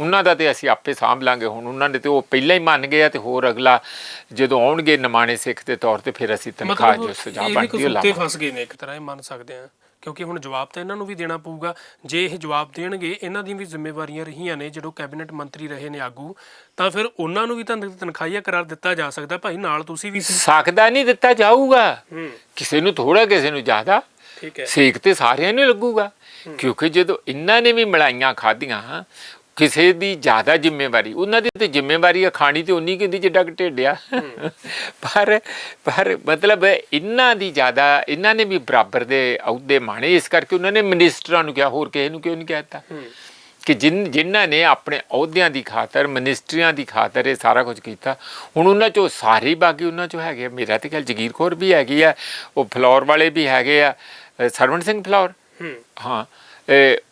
ਉਹਨਾਂ ਦਾ ਤੇ ਅਸੀਂ ਆਪੇ ਸਾਂਭ ਲਾਂਗੇ। ਹੁਣ ਉਹਨਾਂ ਨੇ ਤੇ ਉਹ ਪਹਿਲਾਂ ਹੀ ਮੰਨ ਗਏ ਆ ਤੇ ਹੋਰ ਅਗਲਾ ਜਦੋਂ ਆਉਣਗੇ ਨਮਾਣੇ ਸਿੱਖ ਦੇ ਤੌਰ ਤੇ ਫਿਰ ਅਸੀਂ ਤਨਖਾਹ ਜੋ ਸਜ਼ਾ ਬਣਦੀ ਉਹ ਲਾਵਾਂਗੇ। ਫਸ ਗਏ ਨੇ ਇੱਕ ਤਰ੍ਹਾਂ ਇਹ ਮੰਨ ਸਕਦੇ ਆ ਕਿਉਂਕਿ ਹੁਣ ਜਵਾਬ ਤਾਂ ਇਹਨਾਂ ਨੂੰ ਵੀ ਦੇਣਾ ਪਊਗਾ। ਜੇ ਇਹ ਜਵਾਬ ਦੇਣਗੇ ਇਹਨਾਂ ਦੀਆਂ ਵੀ ਜ਼ਿੰਮੇਵਾਰੀਆਂ ਰਹੀਆਂ ਨੇ ਜਦੋਂ ਕੈਬਨਿਟ ਮੰਤਰੀ ਰਹੇ ਨੇ ਆਗੂ ਤਾਂ ਫਿਰ ਉਹਨਾਂ ਨੂੰ ਵੀ ਤਾਂ ਤਨਖਾਹੀਆ ਕਰਾਰ ਦਿੱਤਾ ਜਾ ਸਕਦਾ। ਭਾਈ ਨਾਲ ਤੁਸੀਂ ਵੀ ਸਕਦਾ ਨਹੀਂ ਦਿੱਤਾ ਜਾਊਗਾ। ਕਿਸੇ ਨੂੰ ਥੋੜਾ ਕਿਸੇ ਨੂੰ ਜ਼ਿਆਦਾ। ਠੀਕ ਹੈ। ਸੇਕ ਤੇ ਸਾਰਿਆਂ ਨੂੰ ਲੱਗੂਗਾ। ਕਿਉਂਕਿ ਜਦੋਂ ਇਹਨਾਂ ਨੇ ਵੀ ਮਲਾਈਆਂ ਖਾਧੀਆਂ ਕਿਸੇ ਦੀ ਜ਼ਿਆਦਾ ਜ਼ਿੰਮੇਵਾਰੀ ਉਹਨਾਂ ਦੀ ਤੇ ਜ਼ਿੰਮੇਵਾਰੀ ਖਾਣੀ ਤੇ ਉਨੀ ਕਿੰਦੀ ਜਿੱਡਾ ਢੇਡਿਆ ਪਰ ਪਰ ਮਤਲਬ ਇਹਨਾਂ ਦੀ ਜ਼ਿਆਦਾ ਇਹਨਾਂ ਨੇ ਵੀ ਬਰਾਬਰ ਦੇ ਅਹੁਦੇ ਮਾਣੇ ਇਸ ਕਰਕੇ ਉਹਨਾਂ ਨੇ ਮਿਨਿਸਟਰਾਂ ਨੂੰ ਕਿਹਾ ਹੋਰ ਕਿਸੇ ਨੂੰ ਕਿਉਂ ਨਹੀਂ ਕਹਿਤਾ ਕਿ ਜਿਨ ਜਿਨ੍ਹਾਂ ਨੇ ਆਪਣੇ ਅਹੁਦਿਆਂ ਦੀ ਖਾਤਰ ਮਿਨਿਸਟਰੀਆਂ ਦੀ ਖਾਤਰ ਇਹ ਸਾਰਾ ਕੁਝ ਕੀਤਾ ਹੁਣ ਉਹਨਾਂ ਚੋਂ ਸਾਰੇ ਬਾਕੀ ਉਹਨਾਂ ਚੋਂ ਹੈਗੇ। ਮੇਰਾ ਤੇ ਖਿਆਲ ਜਗੀਰ ਕੌਰ ਵੀ ਹੈਗੀ ਆ ਉਹ ਫਲੋਰ ਵਾਲੇ ਵੀ ਹੈਗੇ ਆ। ਸਰਵਣ ਸਿੰਘ ਫਲੋਰ? ਹੂੰ।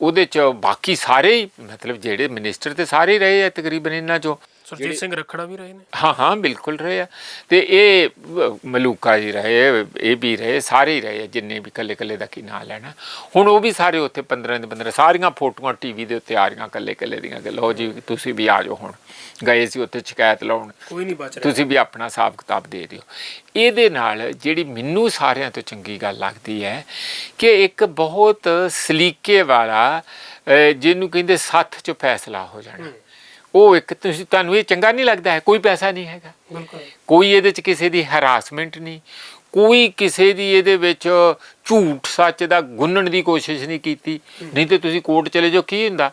ਉਹਦੇ ਚ ਬਾਕੀ ਸਾਰੇ ਹੀ, ਮਤਲਬ ਜਿਹੜੇ ਮਿਨਿਸਟਰ ਤੇ ਸਾਰੇ ਹੀ ਰਹੇ ਆ ਤਕਰੀਬਨ ਇਹਨਾਂ ਚੋਂ। ਸੁਰਜੀਤ ਸਿੰਘ ਰੱਖੜਾ ਵੀ ਰਹੇ ਨੇ? ਹਾਂ ਹਾਂ ਬਿਲਕੁਲ ਰਹੇ ਆ। ਤੇ ਇਹ ਮਲੂਕਾ ਜੀ ਰਹੇ ਇਹ ਵੀ ਰਹੇ ਸਾਰੇ ਹੀ ਰਹੇ ਜਿੰਨੇ ਵੀ ਕੱਲੇ ਕੱਲੇ ਦਾ ਕੀ ਨਾਂ ਲੈਣਾ। ਹੁਣ ਉਹ ਵੀ ਸਾਰੇ ਉੱਥੇ 15 ਦੇ 15 ਸਾਰੀਆਂ ਫੋਟੋਆਂ ਟੀਵੀ ਦੇ ਉੱਤੇ ਆ ਰਹੀਆਂ ਕੱਲੇ ਕੱਲੇ ਦੀਆਂ ਕਿ ਲਓ ਜੀ ਤੁਸੀਂ ਵੀ ਆ ਜਾਓ ਹੁਣ। ਗਏ ਸੀ ਉੱਥੇ ਸ਼ਿਕਾਇਤ ਲਾਉਣ। ਕੋਈ ਨਹੀਂ ਬਚ ਰਿਹਾ। ਤੁਸੀਂ ਵੀ ਆਪਣਾ ਹਿਸਾਬ ਕਿਤਾਬ ਦੇ ਦਿਓ। ਇਹਦੇ ਨਾਲ ਜਿਹੜੀ ਮੈਨੂੰ ਸਾਰਿਆਂ ਤੋਂ ਚੰਗੀ ਗੱਲ ਲੱਗਦੀ ਹੈ ਕਿ ਇੱਕ ਬਹੁਤ ਸਲੀਕੇ ਵਾਲਾ ਜਿਹਨੂੰ ਕਹਿੰਦੇ ਸੱਥ 'ਚ ਫੈਸਲਾ ਹੋ ਜਾਣਾ। ਉਹ ਇੱਕ ਤੁਸੀਂ ਤੁਹਾਨੂੰ ਇਹ ਚੰਗਾ ਨਹੀਂ ਲੱਗਦਾ ਹੈ ਕੋਈ ਪੈਸਾ ਨਹੀਂ ਹੈਗਾ। ਬਿਲਕੁਲ। ਕੋਈ ਇਹਦੇ 'ਚ ਕਿਸੇ ਦੀ ਹਰਾਸਮੈਂਟ ਨਹੀਂ ਕੋਈ ਕਿਸੇ ਦੀ ਇਹਦੇ ਵਿੱਚ ਝੂਠ ਸੱਚ ਦਾ ਗੁੰਨਣ ਦੀ ਕੋਸ਼ਿਸ਼ ਨਹੀਂ ਕੀਤੀ। ਨਹੀਂ ਤੇ ਤੁਸੀਂ ਕੋਰਟ ਚਲੇ ਜਾਓ ਕੀ ਹੁੰਦਾ?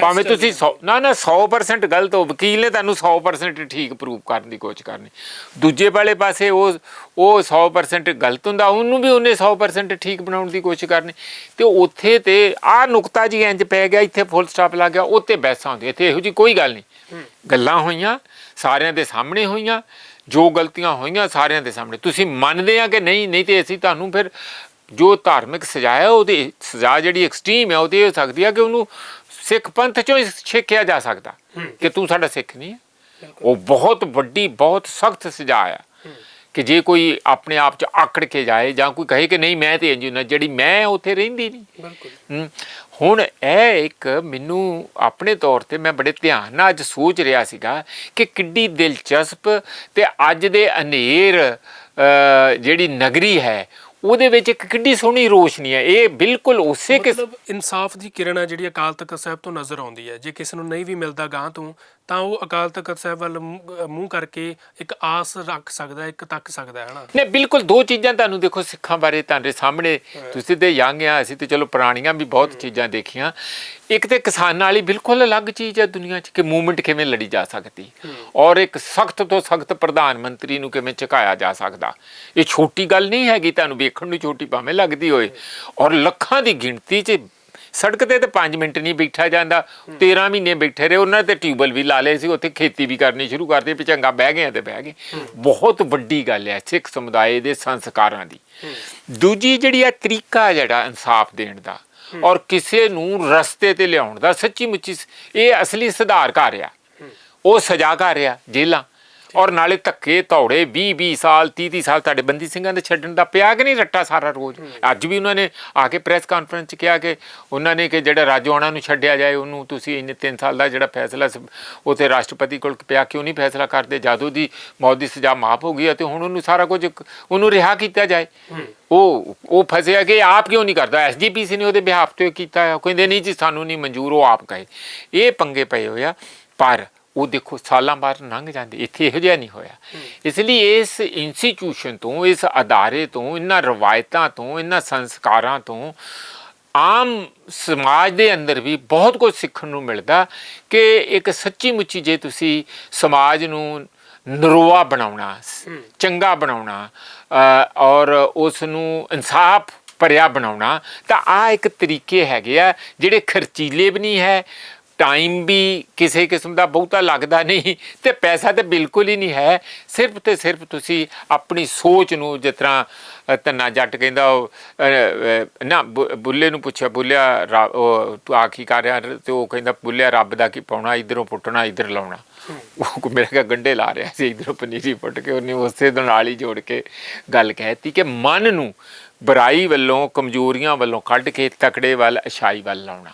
ਭਾਵੇਂ ਤੁਸੀਂ ਸੌ- ਨਾ ਨਾ 100% ਗਲਤ ਹੋ। ਵਕੀਲ ਨੇ ਤੁਹਾਨੂੰ 100% ਠੀਕ ਪ੍ਰੂਵ ਕਰਨ ਦੀ ਕੋਸ਼ਿਸ਼ ਕਰਨੀ। ਦੂਜੇ ਵਾਲੇ ਪਾਸੇ ਉਹ ਉਹ 100% ਗਲਤ ਹੁੰਦਾ ਉਹਨੂੰ ਵੀ ਉਹਨੇ 100% ਠੀਕ ਬਣਾਉਣ ਦੀ ਕੋਸ਼ਿਸ਼ ਕਰਨੀ। ਤੇ ਉੱਥੇ ਤੇ ਆਹ ਨੁਕਤਾ ਜੀ ਇੰਜ ਪੈ ਗਿਆ ਇੱਥੇ ਫੁੱਲ ਸਟਾਪ ਲੱਗ ਗਿਆ ਉੱਤੇ ਬਹਿਸਾਂ ਹੁੰਦੀਆਂ। ਇੱਥੇ ਇਹੋ ਜੀ ਕੋਈ ਗੱਲ ਨਹੀਂ। ਗੱਲਾਂ ਹੋਈਆਂ ਸਾਰਿਆਂ ਦੇ ਸਾਹਮਣੇ ਹੋਈਆਂ ਜੋ ਗਲਤੀਆਂ ਹੋਈਆਂ ਸਾਰਿਆਂ ਦੇ ਸਾਹਮਣੇ। ਤੁਸੀਂ ਮੰਨਦੇ ਆ ਕਿ ਨਹੀਂ ਨਹੀਂ ਤੇ ਅਸੀਂ ਤੁਹਾਨੂੰ ਫਿਰ ਜੋ ਧਾਰਮਿਕ ਸਜ਼ਾ ਹੈ ਉਹਦੀ ਸਜ਼ਾ ਜਿਹੜੀ ਐਕਸਟ੍ਰੀਮ ਹੈ ਉਹਦੀ ਹੋ ਸਕਦੀ ਹੈ ਕਿ ਉਹਨੂੰ ਸਿੱਖ ਪੰਥ ਚੋਂ ਹੀ ਛੇਕਿਆ ਜਾ ਸਕਦਾ। ਕਿ ਤੂੰ ਸਾਡਾ ਸਿੱਖ ਨਹੀਂ ਹੈ। ਉਹ ਬਹੁਤ ਵੱਡੀ ਬਹੁਤ ਸਖਤ ਸਜ਼ਾ ਆ। ਕਿ ਜੇ ਕੋਈ ਆਪਣੇ ਆਪ ਚ ਆਕੜ ਕੇ ਜਾਏ ਜਾਂ ਕੋਈ ਕਹੇ ਕਿ ਨਹੀਂ ਮੈਂ ਤੇ ਇੰਜ ਨਾ ਜਿਹੜੀ ਮੈਂ ਉੱਥੇ ਰਹਿੰਦੀ ਨਹੀਂ। ਬਿਲਕੁਲ। ਹੁਣ ਇਹ ਇੱਕ ਮੈਨੂੰ ਆਪਣੇ ਤੌਰ ਤੇ ਮੈਂ ਬੜੇ ਧਿਆਨ ਨਾਲ ਅੱਜ ਸੋਚ ਰਿਹਾ ਸੀਗਾ ਕਿ ਕਿੱਡੀ ਦਿਲਚਸਪ ਤੇ ਅੱਜ ਦੇ ਹਨੇਰ ਅ, ਜਿਹੜੀ ਨਗਰੀ ਹੈ ਉਹਦੇ ਵਿੱਚ ਇੱਕ ਕਿੱਡੀ ਸੋਹਣੀ ਰੋਸ਼ਨੀ ਹੈ। ਇਹ ਬਿਲਕੁਲ ਉਸੇ ਕਿਸ ਮਤਲਬ ਇਨਸਾਫ ਦੀ ਕਿਰਨ ਆ ਜਿਹੜੀ ਅਕਾਲ ਤਖਤ ਸਾਹਿਬ ਤੋਂ ਨਜ਼ਰ ਆਉਂਦੀ ਹੈ। ਜੇ ਕਿਸੇ ਨੂੰ ਨਹੀਂ ਵੀ ਮਿਲਦਾ ਗਾਂ ਤੋਂ ਤਾਂ ਉਹ ਅਕਾਲ ਤਖਤ ਸਾਹਿਬ ਵੱਲ ਮੂੰਹ ਕਰਕੇ ਇੱਕ ਆਸ ਰੱਖ ਸਕਦਾ ਹੈ, ਇੱਕ ਤੱਕ ਸਕਦਾ ਹੈ ਹਨਾ? ਨੇ ਬਿਲਕੁਲ ਦੋ ਚੀਜ਼ਾਂ ਤੁਹਾਨੂੰ ਦੇਖੋ ਸਿੱਖਾਂ ਬਾਰੇ ਤੁਹਾਡੇ ਸਾਹਮਣੇ ਤੁਸੀਂ ਤੇ ਯੰਗ ਆ ਅਸੀਂ ਤੇ ਚਲੋ ਪੁਰਾਣੀਆਂ ਵੀ ਬਹੁਤ ਚੀਜ਼ਾਂ ਦੇਖੀਆਂ। ਇੱਕ ਤੇ ਕਿਸਾਨਾਂ ਵਾਲੀ ਬਿਲਕੁਲ ਅਲੱਗ ਚੀਜ਼ ਹੈ ਦੁਨੀਆ 'ਚ ਕਿ ਮੂਵਮੈਂਟ ਕਿਵੇਂ ਲੜੀ ਜਾ ਸਕਦੀ। ਔਰ ਇੱਕ ਸਖਤ ਤੋਂ ਸਖਤ ਪ੍ਰਧਾਨ ਮੰਤਰੀ ਨੂੰ ਕਿਵੇਂ ਝੁਕਾਇਆ ਜਾ ਸਕਦਾ। ਇਹ ਛੋਟੀ ਗੱਲ ਨਹੀਂ ਹੈਗੀ ਤੁਹਾਨੂੰ ਵੇਖਣ ਨੂੰ ਛੋਟੀ ਭਾਵੇਂ ਲੱਗਦੀ ਹੋਏ। ਔਰ ਲੱਖਾਂ ਦੀ ਗਿਣਤੀ 'ਚ ਸੜਕ ਤੇ ਤੇ 5 ਮਿੰਟ ਨਹੀਂ ਬੈਠਾ ਜਾਂਦਾ 13 ਮਹੀਨੇ ਬੈਠੇ ਰਹੇ ਉਹਨਾਂ ਤੇ ਟਿਊਬਲ ਵੀ ਲਾ ਲਏ ਸੀ ਉੱਥੇ ਖੇਤੀ ਵੀ ਕਰਨੀ ਸ਼ੁਰੂ ਕਰਤੀ ਵੀ ਚੰਗਾ ਬਹਿ ਗਏ ਤੇ ਬਹਿ ਗਏ। ਬਹੁਤ ਵੱਡੀ ਗੱਲ ਹੈ ਸਿੱਖ ਸਮੁਦਾਇ ਦੇ ਸੰਸਕਾਰਾਂ ਦੀ। ਦੂਜੀ ਜਿਹੜੀ ਆ ਤਰੀਕਾ ਜਿਹੜਾ ਇਨਸਾਫ ਦੇਣ ਦਾ ਔਰ ਕਿਸੇ ਨੂੰ ਰਸਤੇ ਤੇ ਲਿਆਉਣ ਦਾ ਸੱਚੀ ਮੁੱਚੀ ਇਹ ਅਸਲੀ ਸੁਧਾਰ ਕਰ ਆ। ਉਹ ਸਜ਼ਾ ਕਰ ਆ ਜੇਲਾਂ ਔਰ ਨਾਲੇ ਧੱਕੇ ਧੌੜੇ 20 20 ਸਾਲ 30 30 ਸਾਲ ਤੁਹਾਡੇ ਬੰਦੀ ਸਿੰਘਾਂ ਦੇ ਛੱਡਣ ਦਾ ਪਿਆ ਕਿ ਨਹੀਂ ਰੱਟਾ ਸਾਰਾ ਰੋਜ਼? ਅੱਜ ਵੀ ਉਹਨਾਂ ਨੇ ਆ ਕੇ ਪ੍ਰੈਸ ਕਾਨਫਰੰਸ 'ਚ ਕਿਹਾ ਕਿ ਉਹਨਾਂ ਨੇ ਕਿ ਜਿਹੜਾ ਰਾਜੋਆਣਾ ਨੂੰ ਛੱਡਿਆ ਜਾਏ ਉਹਨੂੰ ਤੁਸੀਂ ਇੰਨੇ 3 ਸਾਲ ਦਾ ਜਿਹੜਾ ਫੈਸਲਾ ਤੇ ਰਾਸ਼ਟਰਪਤੀ ਕੋਲ ਪਿਆ ਕਿਉਂ ਨਹੀਂ ਫੈਸਲਾ ਕਰਦੇ? ਜਾਦੂ ਦੀ ਮੌਤ ਦੀ ਸਜ਼ਾ ਮਾਫ ਹੋ ਗਈ ਹੈ ਤੇ ਹੁਣ ਉਹਨੂੰ ਸਾਰਾ ਕੁਝ ਉਹਨੂੰ ਰਿਹਾ ਕੀਤਾ ਜਾਏ। ਉਹ ਉਹ ਫਸਿਆ ਕਿ ਆਪ ਕਿਉਂ ਨਹੀਂ ਕਰਦਾ? ਐਸਜੀਪੀਸੀ ਨੇ ਉਹਦੇ ਬਿਹਾਫ ਤੇ ਕੀਤਾ ਹੈ ਕਹਿੰਦੇ ਨਹੀਂ ਜੀ ਸਾਨੂੰ ਨਹੀਂ ਮਨਜ਼ੂਰ ਉਹ ਆਪ ਕਹੇ। ਇਹ ਪੰਗੇ ਪਏ ਹੋਏ ਆ। ਪਰ ਉਹ ਦੇਖੋ ਸਾਲਾਂ ਬਾਅਦ ਲੰਘ ਜਾਂਦੇ ਇੱਥੇ ਇਹੋ ਜਿਹਾ ਨਹੀਂ ਹੋਇਆ। ਇਸ ਲਈ ਇਸ ਇੰਸਟੀਚਿਊਸ਼ਨ ਤੋਂ ਇਸ ਅਦਾਰੇ ਤੋਂ ਇਹਨਾਂ ਰਵਾਇਤਾਂ ਤੋਂ ਇਹਨਾਂ ਸੰਸਕਾਰਾਂ ਤੋਂ ਆਮ ਸਮਾਜ ਦੇ ਅੰਦਰ ਵੀ ਬਹੁਤ ਕੁਝ ਸਿੱਖਣ ਨੂੰ ਮਿਲਦਾ ਕਿ ਇੱਕ ਸੱਚੀ ਮੁੱਚੀ ਜੇ ਤੁਸੀਂ ਸਮਾਜ ਨੂੰ ਨਰੋਆ ਬਣਾਉਣਾ ਚੰਗਾ ਬਣਾਉਣਾ ਔਰ ਉਸ ਨੂੰ ਇਨਸਾਫ ਭਰਿਆ ਬਣਾਉਣਾ ਤਾਂ ਆ ਇੱਕ ਤਰੀਕੇ ਹੈਗੇ ਆ ਜਿਹੜੇ ਖਰਚੀਲੇ ਵੀ ਨਹੀਂ ਹੈ ਟਾਈਮ ਵੀ ਕਿਸੇ ਕਿਸਮ ਦਾ ਬਹੁਤਾ ਲੱਗਦਾ ਨਹੀਂ ਤੇ ਪੈਸਾ ਤੇ ਬਿਲਕੁਲ ਹੀ ਨਹੀਂ ਹੈ। ਸਿਰਫ ਤੇ ਸਿਰਫ ਤੁਸੀਂ ਆਪਣੀ ਸੋਚ ਨੂੰ ਜਿਸ ਤਰ੍ਹਾਂ ਅ, ਧੰਨਾ ਜੱਟ ਕਹਿੰਦਾ ਉਹ ਨਾ ਬੁ- ਬੁੱਲੇ ਨੂੰ ਪੁੱਛਿਆ ਬੁੱਲਿਆ ਰਾ- ਉਹ ਤੂੰ ਆ ਕੀ ਕਰ ਰਿਹਾ ਤੇ ਉਹ ਕਹਿੰਦਾ ਬੁੱਲਿਆ ਰੱਬ ਦਾ ਕੀ ਪਾਉਣਾ ਇਧਰੋਂ ਪੁੱਟਣਾ ਇਧਰ ਲਾਉਣਾ। ਉਹ ਮੇਰੇ ਕਾ ਗੰਡੇ ਲਾ ਰਿਹਾ ਸੀ ਇਧਰੋਂ ਪਨੀਰੀ ਪੁੱਟ ਕੇ ਉਹਨੇ ਉਸੇ ਦੇ ਨਾਲ ਹੀ ਜੋੜ ਕੇ ਗੱਲ ਕਹਿਤੀ ਕਿ ਮਨ ਨੂੰ ਬੁਰਾਈ ਵੱਲੋਂ ਕਮਜ਼ੋਰੀਆਂ ਵੱਲੋਂ ਕੱਢ ਕੇ ਤਕੜੇ ਵੱਲ ਅਛਾਈ ਵੱਲ ਲਾਉਣਾ।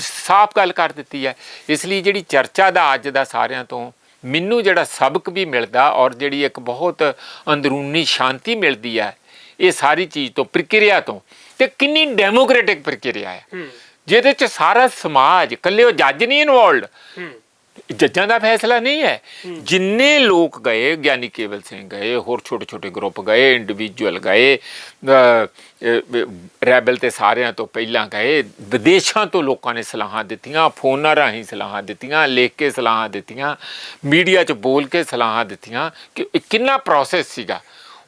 ਸਾਫ਼ ਗੱਲ ਕਰ ਦਿੱਤੀ ਹੈ। ਇਸ ਲਈ ਜਿਹੜੀ ਚਰਚਾ ਦਾ ਅੱਜ ਦਾ ਸਾਰਿਆਂ ਤੋਂ ਮੈਨੂੰ ਜਿਹੜਾ ਸਬਕ ਵੀ ਮਿਲਦਾ ਔਰ ਜਿਹੜੀ ਇੱਕ ਬਹੁਤ ਅੰਦਰੂਨੀ ਸ਼ਾਂਤੀ ਮਿਲਦੀ ਹੈ ਇਹ ਸਾਰੀ ਚੀਜ਼ ਤੋਂ ਪ੍ਰਕਿਰਿਆ ਤੋਂ ਤੇ ਕਿੰਨੀ ਡੈਮੋਕ੍ਰੈਟਿਕ ਪ੍ਰਕਿਰਿਆ ਹੈ। ਜਿਹਦੇ ਚ ਸਾਰਾ ਸਮਾਜ ਇਕੱਲੇ ਉਹ ਜੱਜ ਨਹੀਂ ਇਨਵੋਲਡ ਜੱਜਾਂ ਦਾ ਫੈਸਲਾ ਨਹੀਂ ਹੈ। ਜਿੰਨੇ ਲੋਕ ਗਏ, ਗਿਆਨੀ ਕੇਵਲ ਸਿੰਘ ਗਏ, ਹੋਰ ਛੋਟੇ ਛੋਟੇ ਗਰੁੱਪ ਗਏ ਇੰਡੀਵਿਜੂਅਲ ਗਏ ਰੈਬਲ ਤੇ ਸਾਰਿਆਂ ਤੋਂ ਪਹਿਲਾਂ ਗਏ, ਵਿਦੇਸ਼ਾਂ ਤੋਂ ਲੋਕਾਂ ਨੇ ਸਲਾਹਾਂ ਦਿੱਤੀਆਂ, ਫੋਨਾਂ ਰਾਹੀਂ ਸਲਾਹਾਂ ਦਿੱਤੀਆਂ, ਲਿਖ ਕੇ ਸਲਾਹਾਂ ਦਿੱਤੀਆਂ ਮੀਡੀਆ 'ਚ ਬੋਲ ਕੇ ਸਲਾਹਾਂ ਦਿੱਤੀਆਂ ਕਿ ਕਿੰਨਾ ਪ੍ਰੋਸੈਸ ਸੀਗਾ।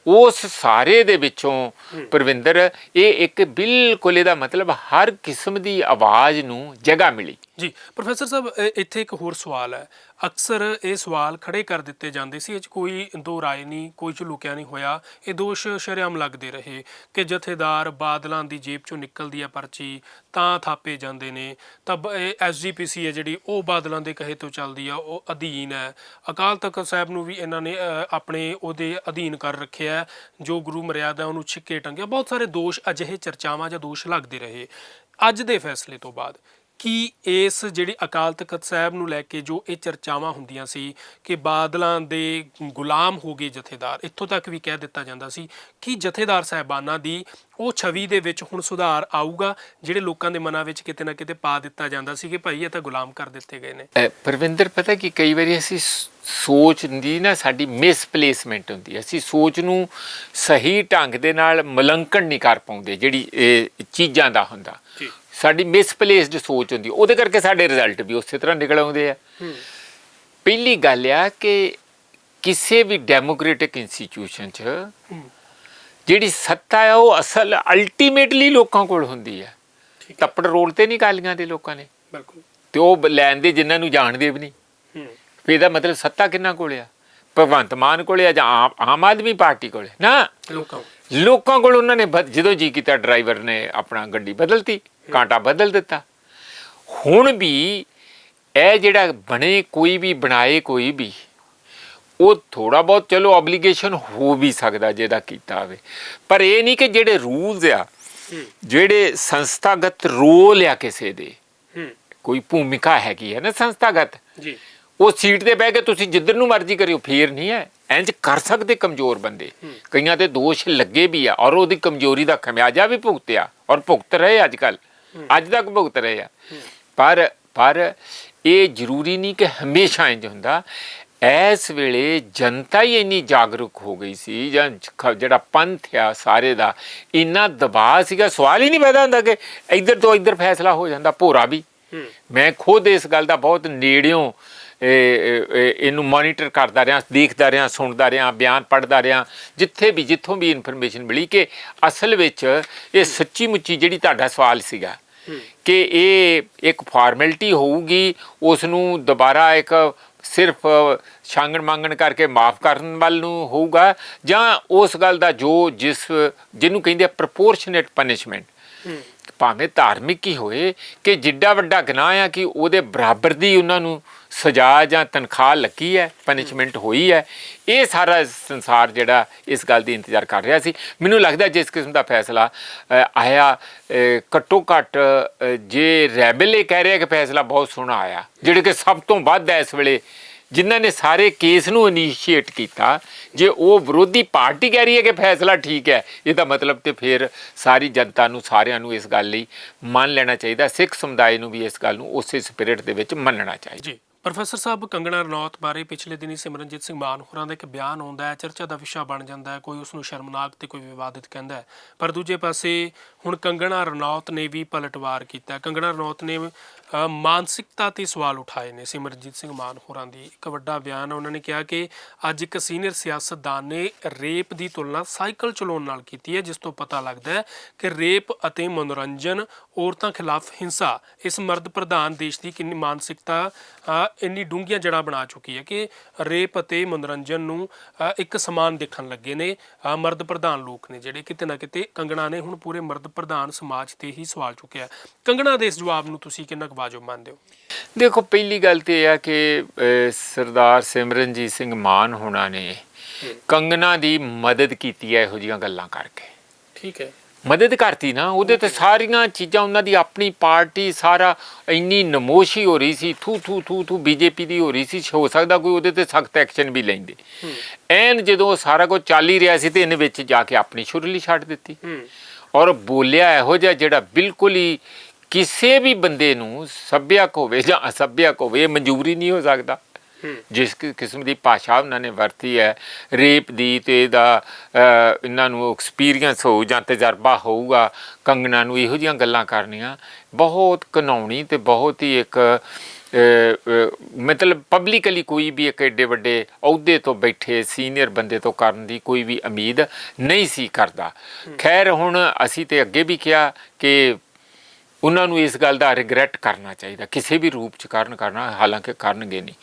ਉਸ ਸਾਰੇ ਦੇ ਵਿੱਚੋਂ ਪ੍ਰਵਿੰਦਰ ਇਹ ਇੱਕ ਬਿਲਕੁਲ ਇਹਦਾ ਮਤਲਬ ਹਰ ਕਿਸਮ ਦੀ ਆਵਾਜ਼ ਨੂੰ ਜਗ੍ਹਾ ਮਿਲੀ। ਜੀ ਪ੍ਰੋਫੈਸਰ ਸਾਹਿਬ ਇੱਥੇ ਇੱਕ ਹੋਰ ਸਵਾਲ ਹੈ। ਅਕਸਰ ਇਹ ਸਵਾਲ ਖੜੇ ਕਰ ਦਿੱਤੇ ਜਾਂਦੇ ਸੀ, ਇਹ 'ਚ ਕੋਈ ਦੋ ਰਾਏ ਨਹੀਂ, ਕੋਈ ਚ ਲੁਕਿਆ ਨਹੀਂ ਹੋਇਆ, ਇਹ ਦੋਸ਼ ਸ਼ਰੇਆਮ ਲੱਗਦੇ ਰਹੇ ਕਿ ਜਥੇਦਾਰ ਬਾਦਲਾਂ ਦੀ ਜੇਬ ਚੋਂ ਨਿਕਲਦੀ ਹੈ ਪਰਚੀ ਤਾਂ ਥਾਪੇ ਜਾਂਦੇ ਨੇ। ਤਾਂ ਐਸਜੀਪੀਸੀ ਹੈ ਜਿਹੜੀ, ਉਹ ਬਾਦਲਾਂ ਦੇ ਕਹੇ ਤੋਂ ਚੱਲਦੀ ਆ, ਉਹ ਅਧੀਨ ਹੈ। ਅਕਾਲ ਤਖਤ ਸਾਹਿਬ ਨੂੰ ਵੀ ਇਹਨਾਂ ਨੇ ਆਪਣੇ ਉਹਦੇ ਅਧੀਨ ਕਰ ਰੱਖਿਆ ਜੋ ਗੁਰੂ ਮਰਿਆਦਾ ਉਹਨੂੰ ਛਿੱਕੇ ਟੰਗਿਆ, ਬਹੁਤ ਸਾਰੇ ਦੋਸ਼ ਅਜਿਹੇ ਚਰਚਾਵਾਂ ਜਾਂ ਦੋਸ਼ ਲੱਗਦੇ ਰਹੇ। ਅੱਜ ਦੇ ਫੈਸਲੇ ਤੋਂ ਬਾਅਦ ਕੀ ਇਸ ਜਿਹੜੀ ਅਕਾਲ ਤਖਤ ਸਾਹਿਬ ਨੂੰ ਲੈ ਕੇ ਜੋ ਇਹ ਚਰਚਾਵਾਂ ਹੁੰਦੀਆਂ ਸੀ ਕਿ ਬਾਦਲਾਂ ਦੇ ਗੁਲਾਮ ਹੋ ਗਏ ਜਥੇਦਾਰ ਇੱਥੋਂ ਤੱਕ ਵੀ ਕਹਿ ਦਿੱਤਾ ਜਾਂਦਾ ਸੀ ਕਿ ਜਥੇਦਾਰ ਸਾਹਿਬਾਨਾਂ ਦੀ ਉਹ ਛਵੀ ਦੇ ਵਿੱਚ ਹੁਣ ਸੁਧਾਰ ਆਊਗਾ ਜਿਹੜੇ ਲੋਕਾਂ ਦੇ ਮਨਾਂ ਵਿੱਚ ਕਿਤੇ ਨਾ ਕਿਤੇ ਪਾ ਦਿੱਤਾ ਜਾਂਦਾ ਸੀ ਕਿ ਭਾਈ ਇਹ ਤਾਂ ਗੁਲਾਮ ਕਰ ਦਿੱਤੇ ਗਏ ਨੇ। ਪਰਵਿੰਦਰ ਪਤਾ ਕਿ ਕਈ ਵਾਰੀ ਅਸੀਂ ਸੋਚ ਦੀ ਨਾ ਸਾਡੀ ਮਿਸਪਲੇਸਮੈਂਟ ਹੁੰਦੀ ਹੈ। ਅਸੀਂ ਸੋਚ ਨੂੰ ਸਹੀ ਢੰਗ ਦੇ ਨਾਲ ਮਲੰਕਣ ਨਹੀਂ ਕਰ ਪਾਉਂਦੇ ਜਿਹੜੀ ਇਹ ਚੀਜ਼ਾਂ ਦਾ ਹੁੰਦਾ। ਸਾਡੀ ਮਿਸਪਲੇਸਡ ਸੋਚ ਹੁੰਦੀ ਉਹਦੇ ਕਰਕੇ ਸਾਡੇ ਰਿਜ਼ਲਟ ਵੀ ਉਸੇ ਤਰ੍ਹਾਂ ਨਿਕਲ ਆਉਂਦੇ ਆ। ਪਹਿਲੀ ਗੱਲ ਆ ਕਿ ਕਿਸੇ ਵੀ ਡੈਮੋਕ੍ਰੈਟਿਕ ਇੰਸਟੀਚਿਊਸ਼ਨ 'ਚ ਜਿਹੜੀ ਸੱਤਾ ਆ ਉਹ ਅਸਲ ਅਲਟੀਮੇਟਲੀ ਲੋਕਾਂ ਕੋਲ ਹੁੰਦੀ ਹੈ ਤੱਪੜ ਰੋਲ ਤੇ ਨਹੀਂ ਗਾਲੀਆਂ ਦੇ ਲੋਕਾਂ ਨੇ। ਬਿਲਕੁਲ। ਤੇ ਉਹ ਲੈਣ ਦੇ ਜਿਨ੍ਹਾਂ ਨੂੰ ਜਾਣਦੇ ਵੀ ਨਹੀਂ। ਫਿਰ ਇਹਦਾ ਮਤਲਬ ਸੱਤਾ ਕਿੰਨਾ ਕੋਲ ਆ? ਭਗਵੰਤ ਮਾਨ ਕੋਲੇ ਆ ਜਾਂ ਆਮ ਆਦਮੀ ਪਾਰਟੀ ਕੋਲੇ ਨਾ। ਲੋਕਾਂ ਲੋਕਾਂ ਕੋਲ ਉਹਨਾਂ ਨੇ ਜਦੋਂ ਜੀ ਕੀਤਾ ਡਰਾਈਵਰ ਨੇ ਆਪਣਾ ਗੱਡੀ ਬਦਲਤੀ। ਕਾਂਟਾ ਬਦਲ ਦਿੱਤਾ। ਹੁਣ ਵੀ ਇਹ ਜਿਹੜਾ ਬਣੇ ਕੋਈ ਵੀ ਬਣਾਏ ਕੋਈ ਵੀ ਉਹ ਥੋੜਾ ਬਹੁਤ ਚਲੋ ਆਬਲੀਗੇਸ਼ਨ ਹੋ ਵੀ ਸਕਦਾ ਜਿਹਦਾ ਕੀਤਾ ਹੋਵੇ। ਪਰ ਇਹ ਨਹੀਂ ਕਿ ਜਿਹੜੇ ਰੂਲਸ ਆ ਜਿਹੜੇ ਸੰਸਥਾਗਤ ਰੋਲ ਆ ਕਿਸੇ ਦੇ ਕੋਈ ਭੂਮਿਕਾ ਹੈਗੀ ਹੈ ਨਾ ਸੰਸਥਾਗਤ ਜੀ। ਉਹ ਸੀਟ ਤੇ ਬਹਿ ਕੇ ਤੁਸੀਂ ਜਿੱਧਰ ਨੂੰ ਮਰਜ਼ੀ ਕਰਿਓ ਫੇਰ ਨਹੀਂ ਹੈ। ਇੰਜ ਕਰ ਸਕਦੇ ਕਮਜ਼ੋਰ ਬੰਦੇ। ਕਈਆਂ ਤੇ ਦੋਸ਼ ਲੱਗੇ ਵੀ ਆ ਔਰ ਉਹਦੀ ਕਮਜ਼ੋਰੀ ਦਾ ਖਮਿਆਜਾ ਵੀ ਭੁਗਤਿਆ ਔਰ ਭੁਗਤ ਰਹੇ ਅੱਜ ਕੱਲ ਅੱਜ ਤੱਕ ਭੁਗਤ ਰਹੇ ਆ। ਪਰ ਪਰ ਇਹ ਜ਼ਰੂਰੀ ਨਹੀਂ ਕਿ ਹਮੇਸ਼ਾ ਇੰਜ ਹੁੰਦਾ। ਇਸ ਵੇਲੇ ਜਨਤਾ ਹੀ ਇੰਨੀ ਜਾਗਰੂਕ ਹੋ ਗਈ ਸੀ ਜਾਂ ਜਿਹੜਾ ਪੰਥ ਆ ਸਾਰੇ ਦਾ ਇੰਨਾ ਦਬਾਅ ਸੀਗਾ ਸਵਾਲ ਹੀ ਨਹੀਂ ਪੈਦਾ ਹੁੰਦਾ ਕਿ ਇੱਧਰ ਤੋਂ ਇੱਧਰ ਫੈਸਲਾ ਹੋ ਜਾਂਦਾ ਭੋਰਾ ਵੀ। ਮੈਂ ਖੁਦ ਇਸ ਗੱਲ ਦਾ ਬਹੁਤ ਨੇੜਿਓਂ ਇਹਨੂੰ ਮੋਨੀਟਰ ਕਰਦਾ ਰਿਹਾ, ਦੇਖਦਾ ਰਿਹਾ, ਸੁਣਦਾ ਰਿਹਾ, ਬਿਆਨ ਪੜ੍ਹਦਾ ਰਿਹਾ, ਜਿੱਥੇ ਵੀ, ਜਿੱਥੋਂ ਵੀ ਇਨਫੋਰਮੇਸ਼ਨ ਮਿਲੀ ਕਿ ਅਸਲ ਵਿੱਚ ਇਹ ਸੱਚੀ ਮੁੱਚੀ ਜਿਹੜੀ ਤੁਹਾਡਾ ਸਵਾਲ ਸੀਗਾ ਕਿ ਇਹ ਇੱਕ ਫਾਰਮੈਲਿਟੀ ਹੋਊਗੀ ਉਸ ਨੂੰ ਦੁਬਾਰਾ ਇੱਕ ਸਿਰਫ ਛਾਂਗਣ ਮੰਗਣ ਕਰਕੇ ਮਾਫ ਕਰਨ ਵੱਲ ਨੂੰ ਹੋਊਗਾ, ਜਾਂ ਉਸ ਗੱਲ ਦਾ ਜੋ ਜਿਸ, ਜਿਹਨੂੰ ਕਹਿੰਦੇ ਆ ਪ੍ਰਪੋਰਸ਼ਨੇਟ ਪਨਿਸ਼ਮੈਂਟ ਭਾਵੇਂ ਧਾਰਮਿਕ ਹੀ ਹੋਏ, ਕਿ ਜਿੱਡਾ ਵੱਡਾ ਗੁਨਾਹ ਆ ਕਿ ਉਹਦੇ ਬਰਾਬਰ ਦੀ ਉਹਨਾਂ ਨੂੰ ਸਜ਼ਾ ਜਾਂ ਤਨਖਾਹ ਲੱਗੀ ਹੈ ਪਨਿਸ਼ਮੈਂਟ ਹੋਈ ਹੈ। ਇਹ ਸਾਰਾ ਸੰਸਾਰ ਜਿਹੜਾ ਇਸ ਗੱਲ ਦੀ ਇੰਤਜ਼ਾਰ ਕਰ ਰਿਹਾ ਸੀ। ਮੈਨੂੰ ਲੱਗਦਾ ਜਿਸ ਕਿਸਮ ਦਾ ਫੈਸਲਾ ਆਇਆ ਘੱਟੋ ਘੱਟ ਜੇ ਰੈਬਲ ਇਹ ਕਹਿ ਰਿਹਾ ਕਿ ਫੈਸਲਾ ਬਹੁਤ ਸੋਹਣਾ ਆਇਆ, ਜਿਹੜੇ ਕਿ ਸਭ ਤੋਂ ਵੱਧ ਹੈ ਇਸ ਵੇਲੇ ਜਿਨ੍ਹਾਂ ਨੇ ਸਾਰੇ ਕੇਸ ਨੂੰ ਇਨੀਸ਼ੀਏਟ ਕੀਤਾ, ਜੇ ਉਹ ਵਿਰੋਧੀ ਪਾਰਟੀ ਕਹਿ ਰਹੀ ਹੈ ਕਿ ਫੈਸਲਾ ਠੀਕ ਹੈ, ਇਹਦਾ ਮਤਲਬ ਤੇ ਫਿਰ ਸਾਰੀ ਜਨਤਾ ਨੂੰ, ਸਾਰਿਆਂ ਨੂੰ ਇਸ ਗੱਲ ਲਈ ਮੰਨ ਲੈਣਾ ਚਾਹੀਦਾ, ਸਿੱਖ ਸਮੁਦਾਇ ਨੂੰ ਵੀ ਇਸ ਗੱਲ ਨੂੰ ਉਸੇ ਸਪਿਰਿਟ ਦੇ ਵਿੱਚ ਮੰਨਣਾ ਚਾਹੀਦਾ। ਜੀ, ਪ੍ਰੋਫੈਸਰ ਸਾਹਿਬ ਕੰਗਣਾ ਰਣੌਤ ਬਾਰੇ ਪਿਛਲੇ ਦਿਨੀ ਸਿਮਰਨਜੀਤ ਸਿੰਘ ਮਾਨ ਹੋਰਾਂ ਦਾ ਇੱਕ ਬਿਆਨ ਆਉਂਦਾ ਹੈ, ਚਰਚਾ ਦਾ ਵਿਸ਼ਾ ਬਣ ਜਾਂਦਾ ਹੈ, ਕੋਈ ਉਸ ਨੂੰ ਸ਼ਰਮਨਾਕ ਤੇ ਕੋਈ ਵਿਵਾਦਿਤ ਕਹਿੰਦਾ ਹੈ। ਪਰ ਦੂਜੇ ਪਾਸੇ ਹੁਣ ਕੰਗਣਾ ਰਣੌਤ ਨੇ ਵੀ ਪਲਟਵਾਰ ਕੀਤਾ ਕੰਗਣਾ ਰਣੌਤ ਨੇ ਮਾਨਸਿਕਤਾ ਤੇ ਸਵਾਲ ਉਠਾਏ ਨੇ ਸਿਮਰਜੀਤ ਸਿੰਘ ਮਾਨ ਹੋਰਾਂ ਦੀ। ਇੱਕ ਵੱਡਾ ਬਿਆਨ ਉਹਨਾਂ ਨੇ ਕਿਹਾ ਕਿ ਅੱਜ ਇੱਕ ਸੀਨੀਅਰ ਸਿਆਸਤਦਾਨ ਨੇ ਰੇਪ ਦੀ ਤੁਲਨਾ ਸਾਈਕਲ ਚਲਾਉਣ ਨਾਲ ਕੀਤੀ ਹੈ, ਜਿਸ ਤੋਂ ਪਤਾ ਲੱਗਦਾ ਹੈ ਕਿ ਰੇਪ ਅਤੇ ਮਨੋਰੰਜਨ ਔਰਤਾਂ ਖਿਲਾਫ ਹਿੰਸਾ ਇਸ ਮਰਦ ਪ੍ਰਧਾਨ ਦੇਸ਼ ਦੀ ਕਿੰਨੀ ਮਾਨਸਿਕਤਾ ਇੰਨੀ ਡੂੰਘੀਆਂ ਜੜ੍ਹਾਂ ਬਣਾ ਚੁੱਕੀ ਹੈ ਕਿ ਰੇਪ ਅਤੇ ਮਨੋਰੰਜਨ ਨੂੰ ਇੱਕ ਸਮਾਨ ਦੇਖਣ ਲੱਗੇ ਨੇ ਮਰਦ ਪ੍ਰਧਾਨ ਲੋਕ ਨੇ ਜਿਹੜੇ ਕਿਤੇ ਨਾ ਕਿਤੇ ਕੰਗਣਾ ਨੇ ਹੁਣ ਪੂਰੇ ਮਰਦ ਪ੍ਰਧਾਨ ਸਮਾਜ ਤੇ ਹੀ ਸਵਾਲ ਚੁੱਕਿਆ ਕੰਗਣਾ ਦੇ ਇਸ ਜਵਾਬ ਨੂੰ ਤੁਸੀਂ ਕਿੰਨਾ ਵਾਜਬ ਮੰਨਦੇ ਹੋ? ਦੇਖੋ ਪਹਿਲੀ ਗੱਲ ਤੇ ਇਹ ਆ ਕਿ ਸਰਦਾਰ ਸਿਮਰਨਜੀਤ ਸਿੰਘ ਮਾਨ ਹੋਣਾ ਨੇ ਕੰਗਨਾ ਦੀ ਮਦਦ ਕੀਤੀ ਹੈ ਇਹੋ ਜੀਆਂ ਗੱਲਾਂ ਕਰਕੇ। ਠੀਕ ਹੈ। ਮਦਦ ਕਰਤੀ ਨਾ ਉਹਦੇ ਤੇ ਸਾਰੀਆਂ ਚੀਜ਼ਾਂ ਉਹਨਾਂ ਦੀ ਆਪਣੀ ਪਾਰਟੀ ਸਾਰਾ ਇੰਨੀ ਨਮੋਸ਼ੀ ਹੋ ਰਹੀ ਸੀ ਥੂ ਥੂ ਥੂ ਥੂ ਬੀਜੇਪੀ ਦੀ ਹੋ ਰਹੀ ਸੀ ਹੋ ਸਕਦਾ ਕੋਈ ਉਹਦੇ ਤੇ ਸਖਤ ਐਕਸ਼ਨ ਵੀ ਲੈਂਦੇ। ਐਨ ਜਦੋਂ ਸਾਰਾ ਕੁਝ ਚੱਲ ਹੀ ਰਿਹਾ ਸੀ ਤੇ ਇਹਨੇ ਵਿੱਚ ਜਾ ਕੇ ਆਪਣੀ ਸ਼ੁਰਲੀ ਛੱਡ ਦਿੱਤੀ। ਔਰ ਬੋਲਿਆ ਇਹੋ ਜਿਹਾ ਜਿਹੜਾ ਬਿਲਕੁਲ ਹੀ ਕਿਸੇ ਵੀ ਬੰਦੇ ਨੂੰ ਸੱਭਿਅਕ ਹੋਵੇ ਜਾਂ ਅਸੱਭਿਅਕ ਹੋਵੇ ਮਨਜ਼ੂਰੀ ਨਹੀਂ ਹੋ ਸਕਦਾ। ਹੂੰ। ਜਿਸ ਕਿਸਮ ਦੀ ਭਾਸ਼ਾ ਉਹਨਾਂ ਨੇ ਵਰਤੀ ਹੈ ਰੇਪ ਦੀ ਤੇ ਅਹ, ਇਹਨਾਂ ਨੂੰ ਐਕਸਪੀਰੀਅੰਸ ਹੋਊ ਜਾਂ ਤਜਰਬਾ ਹੋਊਗਾ ਕੰਗਣਾ ਨੂੰ ਇਹੋ ਜਿਹੀਆਂ ਗੱਲਾਂ ਕਰਨੀਆਂ ਬਹੁਤ ਘਨਾਉਣੀ ਤੇ ਬਹੁਤ ਹੀ ਇੱਕ ਮਤਲਬ ਪਬਲਿਕਲੀ ਕੋਈ ਵੀ ਇੱਕ ਏਡੇ ਵੱਡੇ ਅਹੁਦੇ ਤੋਂ ਬੈਠੇ ਸੀਨੀਅਰ ਬੰਦੇ ਤੋਂ ਕਰਨ ਦੀ ਕੋਈ ਵੀ ਉਮੀਦ ਨਹੀਂ ਸੀ ਕਰਦਾ। ਖੈਰ ਹੁਣ ਅਸੀਂ ਤੇ ਅੱਗੇ ਵੀ ਕਿਹਾ ਕਿ ਉਹਨਾਂ ਨੂੰ ਇਸ ਗੱਲ ਦਾ ਰਿਗਰੈਟ ਕਰਨਾ ਚਾਹੀਦਾ ਕਿਸੇ ਵੀ ਰੂਪ ਚ ਕਰਨ ਕਰਨਾ ਹਾਲਾਂਕਿ ਕਰਨਗੇ ਨਹੀਂ।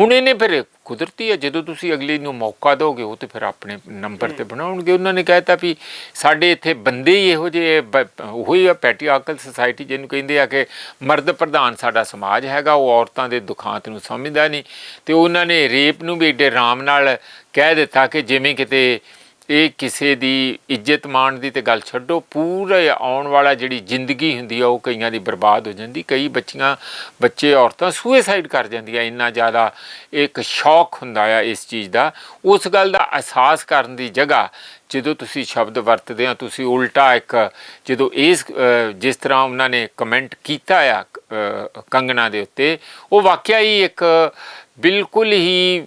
ਹੁਣ ਇਹਨੇ ਫਿਰ ਕੁਦਰਤੀ ਹੈ ਜਦੋਂ ਤੁਸੀਂ ਅਗਲੇ ਨੂੰ ਮੌਕਾ ਦੋਗੇ ਉਹ ਤੇ ਫਿਰ ਆਪਣੇ ਨੰਬਰ ਤੇ ਬਣਾਉਣਗੇ। ਉਹਨਾਂ ਨੇ ਕਹਿਤਾ ਵੀ ਸਾਡੇ ਇੱਥੇ ਬੰਦੇ ਹੀ ਇਹੋ ਜਿਹੇ ਉਹੀ ਆ ਪੈਟਰੀਆਰਕਲ ਸੁਸਾਇਟੀ ਜਿਹਨੂੰ ਕਹਿੰਦੇ ਆ ਕਿ ਮਰਦ ਪ੍ਰਧਾਨ ਸਾਡਾ ਸਮਾਜ ਹੈਗਾ ਉਹ ਔਰਤਾਂ ਦੇ ਦੁਖਾਂਤ ਨੂੰ ਸਮਝਦਾ ਨਹੀਂ। ਤੇ ਉਹਨਾਂ ਨੇ ਰੇਪ ਨੂੰ ਵੀ ਏਡੇ ਆਰਾਮ ਨਾਲ ਕਹਿ ਦਿੱਤਾ ਕਿ ਜਿਵੇਂ ਕਿਤੇ ਇਹ ਕਿਸੇ ਦੀ ਇੱਜ਼ਤ ਮਾਣ ਦੀ ਤੇ ਗੱਲ ਛੱਡੋ, ਪੂਰੇ ਆਉਣ ਵਾਲਾ ਜਿਹੜੀ ਜ਼ਿੰਦਗੀ ਹੁੰਦੀ ਆ, ਉਹ ਕਈਆਂ ਦੀ ਬਰਬਾਦ ਹੋ ਜਾਂਦੀ। ਕਈ ਬੱਚੀਆਂ, ਬੱਚੇ, ਔਰਤਾਂ ਸੁਸਾਈਡ ਕਰ ਜਾਂਦੀਆਂ। ਇੰਨਾ ਜ਼ਿਆਦਾ ਇੱਕ ਸ਼ੌਕ ਹੁੰਦਾ ਆ ਇਸ ਚੀਜ਼ ਦਾ। ਉਸ ਗੱਲ ਦਾ ਅਹਿਸਾਸ ਕਰਨ ਦੀ ਜਗ੍ਹਾ ਜਦੋਂ ਤੁਸੀਂ ਸ਼ਬਦ ਵਰਤਦੇ ਆ, ਤੁਸੀਂ ਉਲਟਾ ਇੱਕ ਜਦੋਂ ਇਸ ਜਿਸ ਤਰ੍ਹਾਂ ਉਹਨਾਂ ਨੇ ਕਮੈਂਟ ਕੀਤਾ ਆ ਕੰਗਣਾ ਦੇ ਉੱਤੇ, ਉਹ ਵਾਕਿਆ ਹੀ ਇੱਕ ਬਿਲਕੁਲ ਹੀ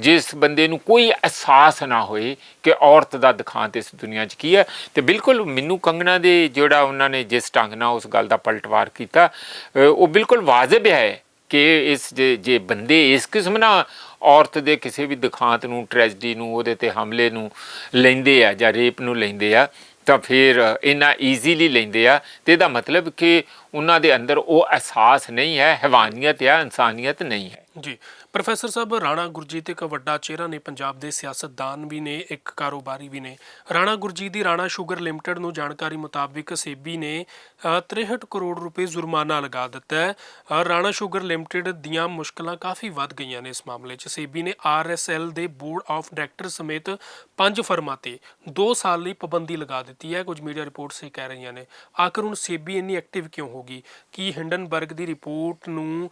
ਜਿਸ ਬੰਦੇ ਨੂੰ ਕੋਈ ਅਹਿਸਾਸ ਨਾ ਹੋਏ ਕਿ ਔਰਤ ਦਾ ਦਿਖਾਂਤ ਇਸ ਦੁਨੀਆ 'ਚ ਕੀ ਹੈ। ਤੇ ਬਿਲਕੁਲ ਮੈਨੂੰ ਕੰਗਣਾ ਦੇ ਜਿਹੜਾ ਉਹਨਾਂ ਨੇ ਜਿਸ ਢੰਗ ਨਾਲ ਉਸ ਗੱਲ ਦਾ ਪਲਟਵਾਰ ਕੀਤਾ ਉਹ ਬਿਲਕੁਲ ਵਾਜਬ ਹੈ ਕਿ ਇਸ ਜੇ ਜੇ ਬੰਦੇ ਇਸ ਕਿਸਮ ਨਾਲ ਔਰਤ ਦੇ ਕਿਸੇ ਵੀ ਦਿਖਾਂਤ ਨੂੰ ਟ੍ਰੈਜਡੀ ਨੂੰ, ਉਹਦੇ ਤੇ ਹਮਲੇ ਨੂੰ ਲੈਂਦੇ ਆ ਜਾਂ ਰੇਪ ਨੂੰ ਲੈਂਦੇ ਆ, ਤਾਂ ਫਿਰ ਇੰਨਾ ਈਜ਼ੀਲੀ ਲੈਂਦੇ ਆ ਤੇ ਇਹਦਾ ਮਤਲਬ ਕਿ ਉਹਨਾਂ ਦੇ ਅੰਦਰ ਉਹ ਅਹਿਸਾਸ ਨਹੀਂ ਹੈ, ਹੈਵਾਨੀਅਤ ਜਾਂ ਇਨਸਾਨੀਅਤ ਨਹੀਂ ਹੈ। ਜੀ। ਪ੍ਰੋਫੈਸਰ ਸਾਹਿਬ ਰਾਣਾ ਗੁਰਜੀਤ ਇੱਕ ਵੱਡਾ ਚਿਹਰਾ ਨੇ ਪੰਜਾਬ ਦੇ ਸਿਆਸਤਦਾਨ ਵੀ ਨੇ ਇੱਕ ਕਾਰੋਬਾਰੀ ਵੀ ਨੇ। ਰਾਣਾ ਗੁਰਜੀਤ ਦੀ ਰਾਣਾ ਸ਼ੂਗਰ ਲਿਮਟਿਡ ਨੂੰ ਜਾਣਕਾਰੀ ਮੁਤਾਬਿਕ ਸੇਬੀ ਨੇ ਅ, 63 ਕਰੋੜ ਰੁਪਏ ਜੁਰਮਾਨਾ ਲਗਾ ਦਿੱਤਾ ਹੈ। ਰਾਣਾ ਸ਼ੂਗਰ ਲਿਮਟਿਡ ਦੀਆਂ ਮੁਸ਼ਕਲਾਂ ਕਾਫੀ ਵੱਧ ਗਈਆਂ ਨੇ ਇਸ ਮਾਮਲੇ 'ਚ। ਸੇਬੀ ਨੇ ਆਰਐਸਐਲ ਦੇ ਬੋਰਡ ਆਫ ਡਾਇਰੈਕਟਰ ਸਮੇਤ ਪੰਜ ਫਰਮਾਂ ਤੇ 2 ਸਾਲ ਲਈ ਪਾਬੰਦੀ ਲਗਾ ਦਿੱਤੀ ਹੈ। ਕੁਝ ਮੀਡੀਆ ਰਿਪੋਰਟਸ ਇਹ ਕਹਿ ਰਹੀਆਂ ਨੇ ਆਖਰ ਹੁਣ ਸੇਬੀ ਇੰਨੀ ਐਕਟਿਵ ਕਿਉਂ ਹੋ ਗਈ? ਕੀ ਹਿੰਡਨਬਰਗ ਦੀ ਰਿਪੋਰਟ ਨੂੰ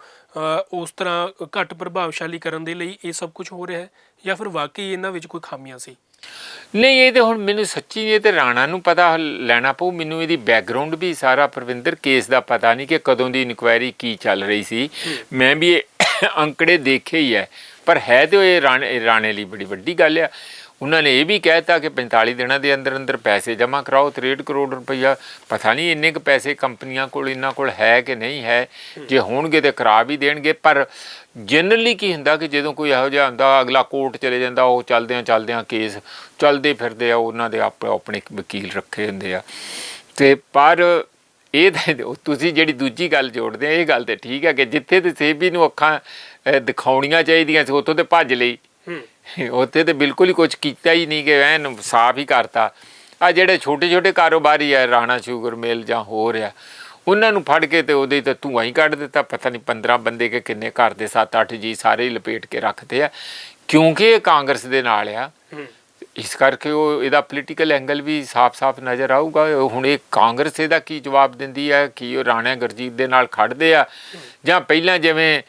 ਉਸ ਤਰ੍ਹਾਂ ਘੱਟ ਪ੍ਰਭਾਵ ਪ੍ਰਭਾਵਸ਼ਾਲੀ ਕਰਨ ਦੇ ਲਈ ਇਹ ਸਭ ਕੁਝ ਹੋ ਰਿਹਾ ਹੈ ਜਾਂ ਫਿਰ ਵਾਕਈ ਇਹਨਾਂ ਵਿੱਚ ਕੋਈ ਖਾਮੀਆਂ ਸੀ? ਨਹੀਂ ਇਹ ਤੇ ਹੁਣ ਮੈਨੂੰ ਸੱਚੀ ਇਹ ਤੇ ਰਾਣਾ ਨੂੰ ਪਤਾ ਲੈਣਾ ਪਊ। ਮੈਨੂੰ ਇਹਦੀ ਬੈਕਗ੍ਰਾਉਂਡ ਵੀ ਸਾਰਾ ਪ੍ਰਵਿੰਦਰ ਕੇਸ ਦਾ ਪਤਾ ਨਹੀਂ ਕਿ ਕਦੋਂ ਦੀ ਇਨਕੁਆਇਰੀ ਕੀ ਚੱਲ ਰਹੀ ਸੀ। ਮੈਂ ਵੀ ਇਹ ਅੰਕੜੇ ਦੇਖੇ ਹੀ ਹੈ। ਪਰ ਹੈ ਤੇ ਇਹ ਰਾਣੇ ਰਾਣੇ ਲਈ ਬੜੀ ਵੱਡੀ ਗੱਲ ਆ। ਉਹਨਾਂ ਨੇ ਇਹ ਵੀ ਕਹਿਤਾ ਕਿ 45 ਦਿਨਾਂ ਦੇ ਅੰਦਰ ਅੰਦਰ ਪੈਸੇ ਜਮ੍ਹਾਂ ਕਰਾਓ 63 ਕਰੋੜ ਰੁਪਈਆ। ਪਤਾ ਨਹੀਂ ਇੰਨੇ ਕੁ ਪੈਸੇ ਕੰਪਨੀਆਂ ਕੋਲ, ਇਹਨਾਂ ਕੋਲ ਹੈ ਕਿ ਨਹੀਂ ਹੈ। ਜੇ ਹੋਣਗੇ ਤੇ ਕਰਾ ਵੀ ਦੇਣਗੇ, ਪਰ ਜਨਰਲੀ ਕੀ ਹੁੰਦਾ ਕਿ ਜਦੋਂ ਕੋਈ ਇਹੋ ਜਿਹਾ ਹੁੰਦਾ, ਅਗਲਾ ਕੋਰਟ ਚਲੇ ਜਾਂਦਾ, ਉਹ ਚੱਲਦਿਆਂ ਚੱਲਦਿਆਂ ਕੇਸ ਚੱਲਦੇ ਫਿਰਦੇ ਆ, ਉਹਨਾਂ ਦੇ ਆਪ ਆਪਣੇ ਵਕੀਲ ਰੱਖੇ ਹੁੰਦੇ ਆ। ਤੇ ਪਰ ਇਹ ਤਾਂ ਤੁਸੀਂ ਜਿਹੜੀ ਦੂਜੀ ਗੱਲ ਜੋੜਦੇ ਆ, ਇਹ ਗੱਲ ਤੇ ਠੀਕ ਹੈ ਕਿ ਜਿੱਥੇ ਤੇ ਸੇਬੀ ਨੂੰ ਅੱਖਾਂ ਦਿਖਾਉਣੀਆਂ ਚਾਹੀਦੀਆਂ ਸੀ, ਉੱਥੋਂ ਤੇ ਭੱਜ ਲਈ। ਉੱਥੇ ਤੇ ਬਿਲਕੁਲ ਹੀ ਕੁਝ ਕੀਤਾ ਹੀ ਨਹੀਂ ਕਿ ਐਨ ਸਾਫ਼ ਹੀ ਕਰਤਾ। ਆ ਜਿਹੜੇ ਛੋਟੇ ਛੋਟੇ ਕਾਰੋਬਾਰੀ ਆ ਰਾਣਾ ਸ਼ੂਗਰ ਮਿਲ ਜਾਂ ਹੋਰ ਆ ਉਹਨਾਂ ਨੂੰ ਫੜ ਕੇ ਤੇ ਉਹਦੇ ਤੇ ਧੂਆਂ ਹੀ ਕੱਢ ਦਿੱਤਾ। ਪਤਾ ਨਹੀਂ 15 ਬੰਦੇ ਕੇ ਕਿੰਨੇ ਘਰ ਦੇ 7-8 ਜੀ ਸਾਰੇ ਹੀ ਲਪੇਟ ਕੇ ਰੱਖਦੇ ਆ। ਕਿਉਂਕਿ ਇਹ ਕਾਂਗਰਸ ਦੇ ਨਾਲ ਆ ਇਸ ਕਰਕੇ ਉਹ ਇਹਦਾ ਪੋਲੀਟੀਕਲ ਐਂਗਲ ਵੀ ਸਾਫ਼-ਸਾਫ਼ ਨਜ਼ਰ ਆਊਗਾ। ਹੁਣ ਇਹ ਕਾਂਗਰਸ ਇਹਦਾ ਕੀ ਜਵਾਬ ਦਿੰਦੀ ਹੈ ਕੀ ਉਹ ਰਾਣਾ ਗੁਰਜੀਤ ਦੇ ਨਾਲ ਖੜਦੇ ਆ? ਜਾਂ ਪਹਿਲਾਂ ਜਿਵੇਂ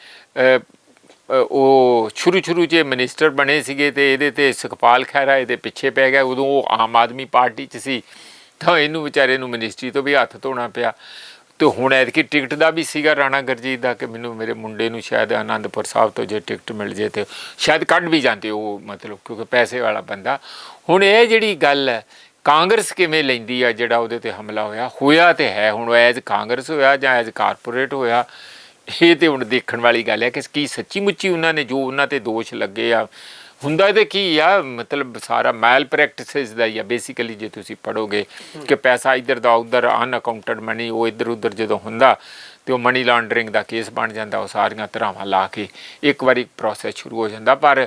ਉਹ ਸ਼ੁਰੂ ਸ਼ੁਰੂ 'ਚ ਮਿਨਿਸਟਰ ਬਣੇ ਸੀਗੇ ਤੇ ਇਹਦੇ ਤੇ ਸੁਖਪਾਲ ਖਹਿਰਾ ਇਹਦੇ ਪਿੱਛੇ ਪੈ ਗਿਆ। ਉਦੋਂ ਉਹ ਆਮ ਆਦਮੀ ਪਾਰਟੀ 'ਚ ਸੀ, ਤਾਂ ਇਹਨੂੰ ਵਿਚਾਰੇ ਨੂੰ ਮਿਨਿਸਟਰੀ ਤੋਂ ਵੀ ਹੱਥ ਧੋਣਾ ਪਿਆ। ਤੇ ਹੁਣ ਐਤਕੀ ਟਿਕਟ ਦਾ ਵੀ ਸੀਗਾ ਰਾਣਾ ਗਰਜੀਤ ਦਾ, ਕਿ ਮੈਨੂੰ ਮੇਰੇ ਮੁੰਡੇ ਨੂੰ ਸ਼ਾਇਦ ਆਨੰਦਪੁਰ ਸਾਹਿਬ ਤੋਂ ਜੇ ਟਿਕਟ ਮਿਲ ਜੇ ਤੇ ਸ਼ਾਇਦ ਕੱਢ ਵੀ ਜਾਂਦੇ ਉਹ, ਮਤਲਬ ਕਿਉਂਕਿ ਪੈਸੇ ਵਾਲਾ ਬੰਦਾ। ਹੁਣ ਇਹ ਜਿਹੜੀ ਗੱਲ ਹੈ, ਕਾਂਗਰਸ ਕਿਵੇਂ ਲੈਂਦੀ ਆ ਜਿਹੜਾ ਉਹਦੇ ਤੇ ਹਮਲਾ ਹੋਇਆ? ਹੋਇਆ ਤੇ ਹੈ, ਹੁਣ ਐਜ਼ ਕਾਂਗਰਸ ਹੋਇਆ ਜਾਂ ਐਜ਼ ਕਾਰਪੋਰੇਟ ਹੋਇਆ? ਇਹ ਤੇ ਹੁਣ ਦੇਖਣ ਵਾਲੀ ਗੱਲ ਹੈ ਕਿ ਕੀ ਸੱਚੀ ਮੁੱਚੀ ਉਹਨਾਂ ਨੇ ਜੋ ਉਹਨਾਂ ਤੇ ਦੋਸ਼ ਲੱਗੇ ਆ, ਹੁੰਦਾ ਤੇ ਕੀ ਆ? ਮਤਲਬ ਸਾਰਾ ਮੈਲ ਪ੍ਰੈਕਟਿਸਿਸ ਦਾ ਹੀ ਆ ਬੇਸਿਕਲੀ ਜੇ ਤੁਸੀਂ ਪੜੋਗੇ ਕਿ ਪੈਸਾ ਇੱਧਰ ਦਾ ਉੱਧਰ ਅਨ ਅਕਾਊਂਟਡ ਮਨੀ ਉਹ ਇੱਧਰ ਉੱਧਰ ਜਦੋਂ ਹੁੰਦਾ ਤੇ ਉਹ ਮਨੀ ਲਾਂਡਰਿੰਗ ਦਾ ਕੇਸ ਬਣ ਜਾਂਦਾ, ਉਹ ਸਾਰੀਆਂ ਧਰਾਵਾਂ ਲਾ ਕੇ ਇੱਕ ਵਾਰੀ ਪ੍ਰੋਸੈਸ ਸ਼ੁਰੂ ਹੋ ਜਾਂਦਾ। ਪਰ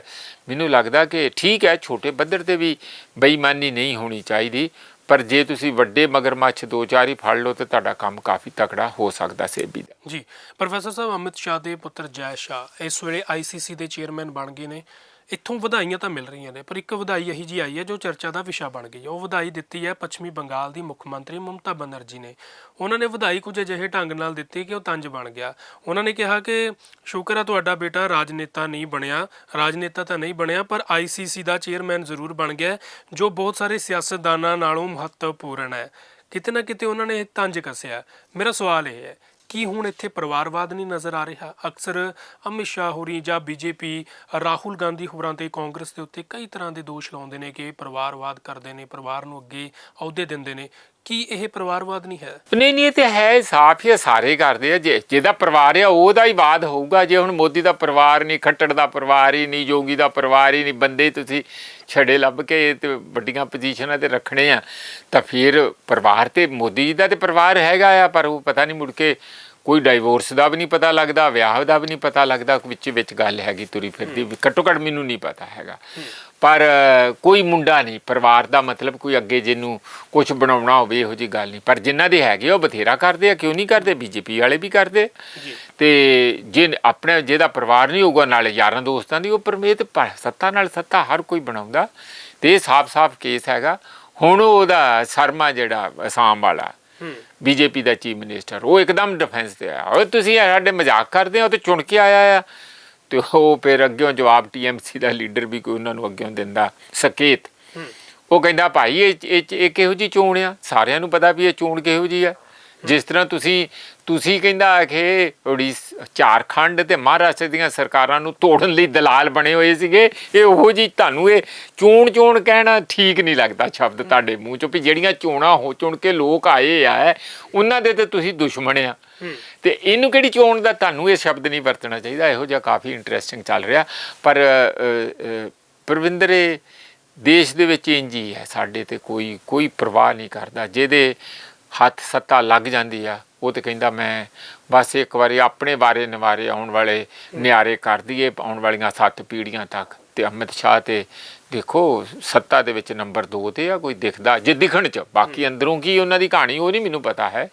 ਮੈਨੂੰ ਲੱਗਦਾ ਕਿ ਠੀਕ ਹੈ, ਛੋਟੇ ਪੱਧਰ ਤੇ ਵੀ ਬੇਈਮਾਨੀ ਨਹੀਂ ਹੋਣੀ ਚਾਹੀਦੀ। ਪਰ ਜੇ ਤੁਸੀਂ ਵੱਡੇ ਮਗਰਮੱਛ ਦੋ ਚਾਰ ਹੀ ਫੜ ਲਓ ਤੇ ਤੁਹਾਡਾ ਕੰਮ ਕਾਫੀ ਤਕੜਾ ਹੋ ਸਕਦਾ ਸੇਬੀ ਦਾ। ਜੀ, ਪ੍ਰੋਫੈਸਰ ਸਾਹਿਬ ਅਮਿਤ ਸ਼ਾਹ ਦੇ ਪੁੱਤਰ ਜੈ ਸ਼ਾਹ ਇਸ ਵੇਲੇ ਆਈਸੀਸੀ ਦੇ ਚੇਅਰਮੈਨ ਬਣ ਗਏ ਨੇ। ਇੱਥੋਂ ਵਧਾਈਆਂ ਤਾਂ ਮਿਲ ਰਹੀਆਂ ਨੇ, ਪਰ ਇੱਕ ਵਧਾਈ ਇਹੀ ਜੀ ਆਈ ਹੈ ਜੋ ਚਰਚਾ ਦਾ ਵਿਸ਼ਾ ਬਣ ਗਈ ਉਹ ਵਧਾਈ ਦਿੱਤੀ ਹੈ ਪੱਛਮੀ ਬੰਗਾਲ ਦੀ ਮੁੱਖ ਮੰਤਰੀ ਮਮਤਾ ਬਨਰਜੀ ਨੇ। ਉਹਨਾਂ ਨੇ ਵਧਾਈ ਕੁਝ ਅਜਿਹੇ ਢੰਗ ਨਾਲ ਦਿੱਤੀ ਕਿ ਉਹ ਤੰਜ ਬਣ ਗਿਆ। ਉਹਨਾਂ ਨੇ ਕਿਹਾ ਕਿ ਸ਼ੁਕਰ ਹੈ ਤੁਹਾਡਾ ਬੇਟਾ ਰਾਜਨੇਤਾ ਨਹੀਂ ਬਣਿਆ, ਰਾਜਨੇਤਾ ਤਾਂ ਨਹੀਂ ਬਣਿਆ, ਪਰ ਆਈਸੀਸੀ ਦਾ ਚੇਅਰਮੈਨ ਜ਼ਰੂਰ ਬਣ ਗਿਆ, ਜੋ ਬਹੁਤ ਸਾਰੇ ਸਿਆਸਤਦਾਨਾਂ ਨਾਲੋਂ ਮਹੱਤਵਪੂਰਨ ਹੈ। ਕਿਤੇ ਨਾ ਕਿਤੇ ਉਹਨਾਂ ਨੇ ਇਹ ਤੰਜ ਕੱਸਿਆ। ਮੇਰਾ ਸਵਾਲ ਇਹ ਹੈ ਕੀ ਹੁਣ ਇੱਥੇ ਪਰਿਵਾਰਵਾਦ ਨਹੀਂ ਨਜ਼ਰ ਆ ਰਿਹਾ? ਅਕਸਰ ਅਮਿਤ ਸ਼ਾਹ ਹੋਰੀ ਜਾਂ ਬੀਜੇਪੀ, ਰਾਹੁਲ ਗਾਂਧੀ ਹੋਰਾਂ ਤੇ ਕਾਂਗਰਸ ਦੇ ਉੱਤੇ ਕਈ ਤਰ੍ਹਾਂ ਦੇ ਦੋਸ਼ ਲਾਉਂਦੇ ਨੇ ਕਿ ਪਰਿਵਾਰਵਾਦ ਕਰਦੇ ਨੇ, ਪਰਿਵਾਰ ਨੂੰ ਅੱਗੇ ਅਹੁਦੇ ਦਿੰਦੇ ਨੇ। ਕੀ ਇਹ ਪਰਿਵਾਰਵਾਦ ਨਹੀਂ ਹੈ? ਨਹੀਂ ਨਹੀਂ ਇਹ ਤੇ ਹੈ ਸਾਫ਼ ਹੀ ਆ, ਸਾਰੇ ਕਰਦੇ ਆ। ਜੇ ਜਿਹਦਾ ਪਰਿਵਾਰ ਆ ਉਹਦਾ ਹੀ ਬਾਦ ਹੋਊਗਾ। ਜੇ ਹੁਣ ਮੋਦੀ ਦਾ ਪਰਿਵਾਰ ਨਹੀਂ ਖੱਟੜ ਦਾ ਪਰਿਵਾਰ ਹੀ ਨਹੀਂ ਯੋਗੀ ਦਾ ਪਰਿਵਾਰ ਹੀ ਨਹੀਂ ਬੰਦੇ ਤੁਸੀਂ ਛੜੇ ਲੱਭ ਕੇ ਤੇ ਵੱਡੀਆਂ ਪੋਜੀਸ਼ਨਾਂ ਤੇ ਰੱਖਣੇ ਆ ਤਾਂ ਫਿਰ ਪਰਿਵਾਰ ਤੇ ਮੋਦੀ ਜੀ ਦਾ ਤੇ ਪਰਿਵਾਰ ਹੈਗਾ ਆ ਪਰ ਉਹ ਪਤਾ ਨਹੀਂ ਮੁੜ ਕੇ ਕੋਈ ਡਾਈਵੋਰਸ ਦਾ ਵੀ ਨਹੀਂ ਪਤਾ ਲੱਗਦਾ ਵਿਆਹ ਦਾ ਵੀ ਨਹੀਂ ਪਤਾ ਲੱਗਦਾ ਵਿੱਚ ਵਿੱਚ ਗੱਲ ਹੈਗੀ ਤੁਰੀ ਫਿਰਦੀ ਵੀ ਘੱਟੋ ਘੱਟ ਮੈਨੂੰ ਨਹੀਂ ਪਤਾ ਹੈਗਾ। ਪਰ ਕੋਈ ਮੁੰਡਾ ਨਹੀਂ ਪਰਿਵਾਰ ਦਾ ਮਤਲਬ ਕੋਈ ਅੱਗੇ ਜਿਹਨੂੰ ਕੁਝ ਬਣਾਉਣਾ ਹੋਵੇ ਇਹੋ ਜੀ ਗੱਲ ਨਹੀਂ। ਪਰ ਜਿਨ੍ਹਾਂ ਦੇ ਹੈਗੇ ਉਹ ਬਥੇਰਾ ਕਰਦੇ ਆ ਕਿਉਂ ਨਹੀਂ ਕਰਦੇ? ਬੀਜੇਪੀ ਵਾਲੇ ਵੀ ਕਰਦੇ। ਤੇ ਜੇ ਆਪਣੇ ਜਿਹਦਾ ਪਰਿਵਾਰ ਨਹੀਂ ਹੋਊਗਾ ਨਾਲੇ ਯਾਰਾਂ ਦੋਸਤਾਂ ਦੀ ਉਹ ਪਰਮੇਤ ਸੱਤਾ ਨਾਲ ਸੱਤਾ ਹਰ ਕੋਈ ਬਣਾਉਂਦਾ। ਤੇ ਇਹ ਸਾਫ਼-ਸਾਫ਼ ਕੇਸ ਹੈਗਾ। ਹੁਣ ਉਹਦਾ ਸ਼ਰਮਾ ਜਿਹੜਾ ਅਸਾਮ ਵਾਲਾ ਬੀਜੇਪੀ ਦਾ ਚੀਫ ਮਿਨਿਸਟਰ ਉਹ ਇੱਕਦਮ ਡਿਫੈਂਸ ਤੇ ਆਇਆ। ਓਏ ਤੁਸੀਂ ਸਾਡੇ ਮਜ਼ਾਕ ਕਰਦੇ ਹੋ ਤੇ ਚੁਣ ਕੇ ਆਇਆ ਆ। ਤੇ ਉਹ ਫਿਰ ਅੱਗਿਓਂ ਜਵਾਬ ਟੀਐਮਸੀ ਦਾ ਲੀਡਰ ਵੀ ਕੋਈ ਉਹਨਾਂ ਨੂੰ ਅੱਗਿਓਂ ਦਿੰਦਾ ਸਕੇਤ। ਉਹ ਕਹਿੰਦਾ ਭਾਈ ਇਹ ਇਹ ਇਹ ਕਿਹੋ ਜੀ ਚੋਣ ਆ? ਸਾਰਿਆਂ ਨੂੰ ਪਤਾ ਵੀ ਇਹ ਚੋਣ ਕਿਹੋ ਜੀ ਆ। ਜਿਸ ਤਰ੍ਹਾਂ ਤੁਸੀਂ ਤੁਸੀਂ ਕਹਿੰਦਾ ਕਿ ਉੜੀਸ ਝਾਰਖੰਡ ਤੇ ਮਹਾਰਾਸ਼ਟਰ ਦੀਆਂ ਸਰਕਾਰਾਂ ਨੂੰ ਤੋੜਨ ਲਈ ਦਲਾਲ ਬਣੇ ਹੋਏ ਸੀਗੇ ਇਹ ਉਹੋ ਜੀ ਤੁਹਾਨੂੰ ਇਹ ਚੋਣ ਚੋਣ ਕਹਿਣਾ ਠੀਕ ਨਹੀਂ ਲੱਗਦਾ ਸ਼ਬਦ ਤੁਹਾਡੇ ਮੂੰਹ ਚੋਂ ਵੀ ਜਿਹੜੀਆਂ ਚੋਣਾਂ ਹੋ ਚੁਣ ਕੇ ਲੋਕ ਆਏ ਆ ਉਹਨਾਂ ਦੇ ਤੇ ਤੁਸੀਂ ਦੁਸ਼ਮਣ ਆ। ਤੇ ਇਹਨੂੰ ਕਿਹੜੀ ਚੋਣ ਦਾ ਤੁਹਾਨੂੰ ਇਹ ਸ਼ਬਦ ਨਹੀਂ ਵਰਤਣਾ ਚਾਹੀਦਾ ਇਹੋ ਜਿਹਾ ਕਾਫੀ ਇੰਟਰਸਟਿੰਗ ਚੱਲ ਰਿਹਾ। ਪਰ ਪਰਵਿੰਦਰੇ ਦੇਸ਼ ਦੇ ਵਿੱਚ ਇੰਜ ਹੀ ਹੈ ਸਾਡੇ ਤੇ ਕੋਈ ਕੋਈ ਪਰਵਾਹ ਨਹੀਂ ਕਰਦਾ ਜਿਹਦੇ ਹੱਥ ਸੱਤਾ ਲੱਗ ਜਾਂਦੀ ਆ ਉਹ ਤੇ ਕਹਿੰਦਾ ਮੈਂ ਬਸ ਇੱਕ ਵਾਰੀ ਆਪਣੇ ਬਾਰੇ ਨਿਵਾਰੇ ਆਉਣ ਵਾਲੇ ਨਿਆਰੇ ਕਰ ਦਈਏ ਆਉਣ ਵਾਲੀਆਂ ਸੱਤ ਪੀੜ੍ਹੀਆਂ ਤੱਕ। ਤੇ ਅਮਿਤ ਸ਼ਾਹ ਤੇ ਦੇਖੋ ਸੱਤਾ ਦੇ ਵਿੱਚ ਨੰਬਰ 2 ਤੇ ਆ ਕੋਈ ਦਿਖਦਾ ਜੇ ਦਿਖਣ ਚ। ਬਾਕੀ ਅੰਦਰੋਂ ਕੀ ਉਹਨਾਂ ਦੀ ਕਹਾਣੀ ਉਹ ਨਹੀਂ ਮੈਨੂੰ ਪਤਾ ਹੈ।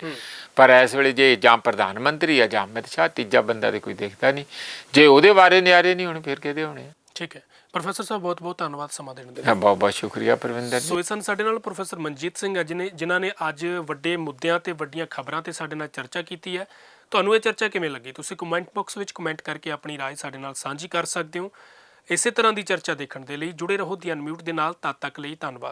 ਪਰ ਇਸ ਵੇਲੇ ਜੇ ਜਾਂ ਪ੍ਰਧਾਨ ਮੰਤਰੀ ਆ ਜਾਂ ਅਮਿਤ ਸ਼ਾਹ ਤੀਜਾ ਬੰਦਾ ਤੇ ਕੋਈ ਦਿਖਦਾ ਨਹੀਂ। ਜੇ ਉਹਦੇ ਬਾਰੇ ਨਿਆਰੇ ਨਹੀਂ ਹੋਣੇ ਫਿਰ ਕਿਹਦੇ ਹੋਣੇ? ਠੀਕ ਹੈ। ਪ੍ਰੋਫੈਸਰ ਸਾਹਿਬ ਬਹੁਤ ਬਹੁਤ ਧੰਨਵਾਦ ਸਮਾਂ ਦੇਣ ਦੇ ਲਈ ਹਾਂ, ਬਹੁਤ ਬਹੁਤ ਸ਼ੁਕਰੀਆ ਪ੍ਰਵਿੰਦਰ ਜੀ ਸੋ ਇਸ ਸਨ ਸਾਡੇ ਨਾਲ ਪ੍ਰੋਫੈਸਰ ਮਨਜੀਤ ਸਿੰਘ ਅੱਜ ਨੇ ਜਿਨ੍ਹਾਂ ਨੇ ਅੱਜ ਵੱਡੇ ਮੁੱਦਿਆਂ ਤੇ ਵੱਡੀਆਂ ਖਬਰਾਂ ਤੇ ਸਾਡੇ ਨਾਲ ਚਰਚਾ ਕੀਤੀ ਹੈ ਤੁਹਾਨੂੰ ਇਹ ਚਰਚਾ ਕਿਵੇਂ ਲੱਗੀ ਤੁਸੀਂ ਕਮੈਂਟ ਬਾਕਸ ਵਿੱਚ ਕਮੈਂਟ ਕਰਕੇ ਆਪਣੀ رائے ਸਾਡੇ ਨਾਲ ਸਾਂਝੀ ਕਰ ਸਕਦੇ ਹੋ ਇਸੇ ਤਰ੍ਹਾਂ ਦੀ ਚਰਚਾ ਦੇਖਣ ਦੇ ਲਈ ਜੁੜੇ ਰਹੋ ਦੀ ਅਨਮਿਊਟ ਦੇ ਨਾਲ ਤਦ ਤੱਕ ਲਈ ਧੰਨਵਾਦ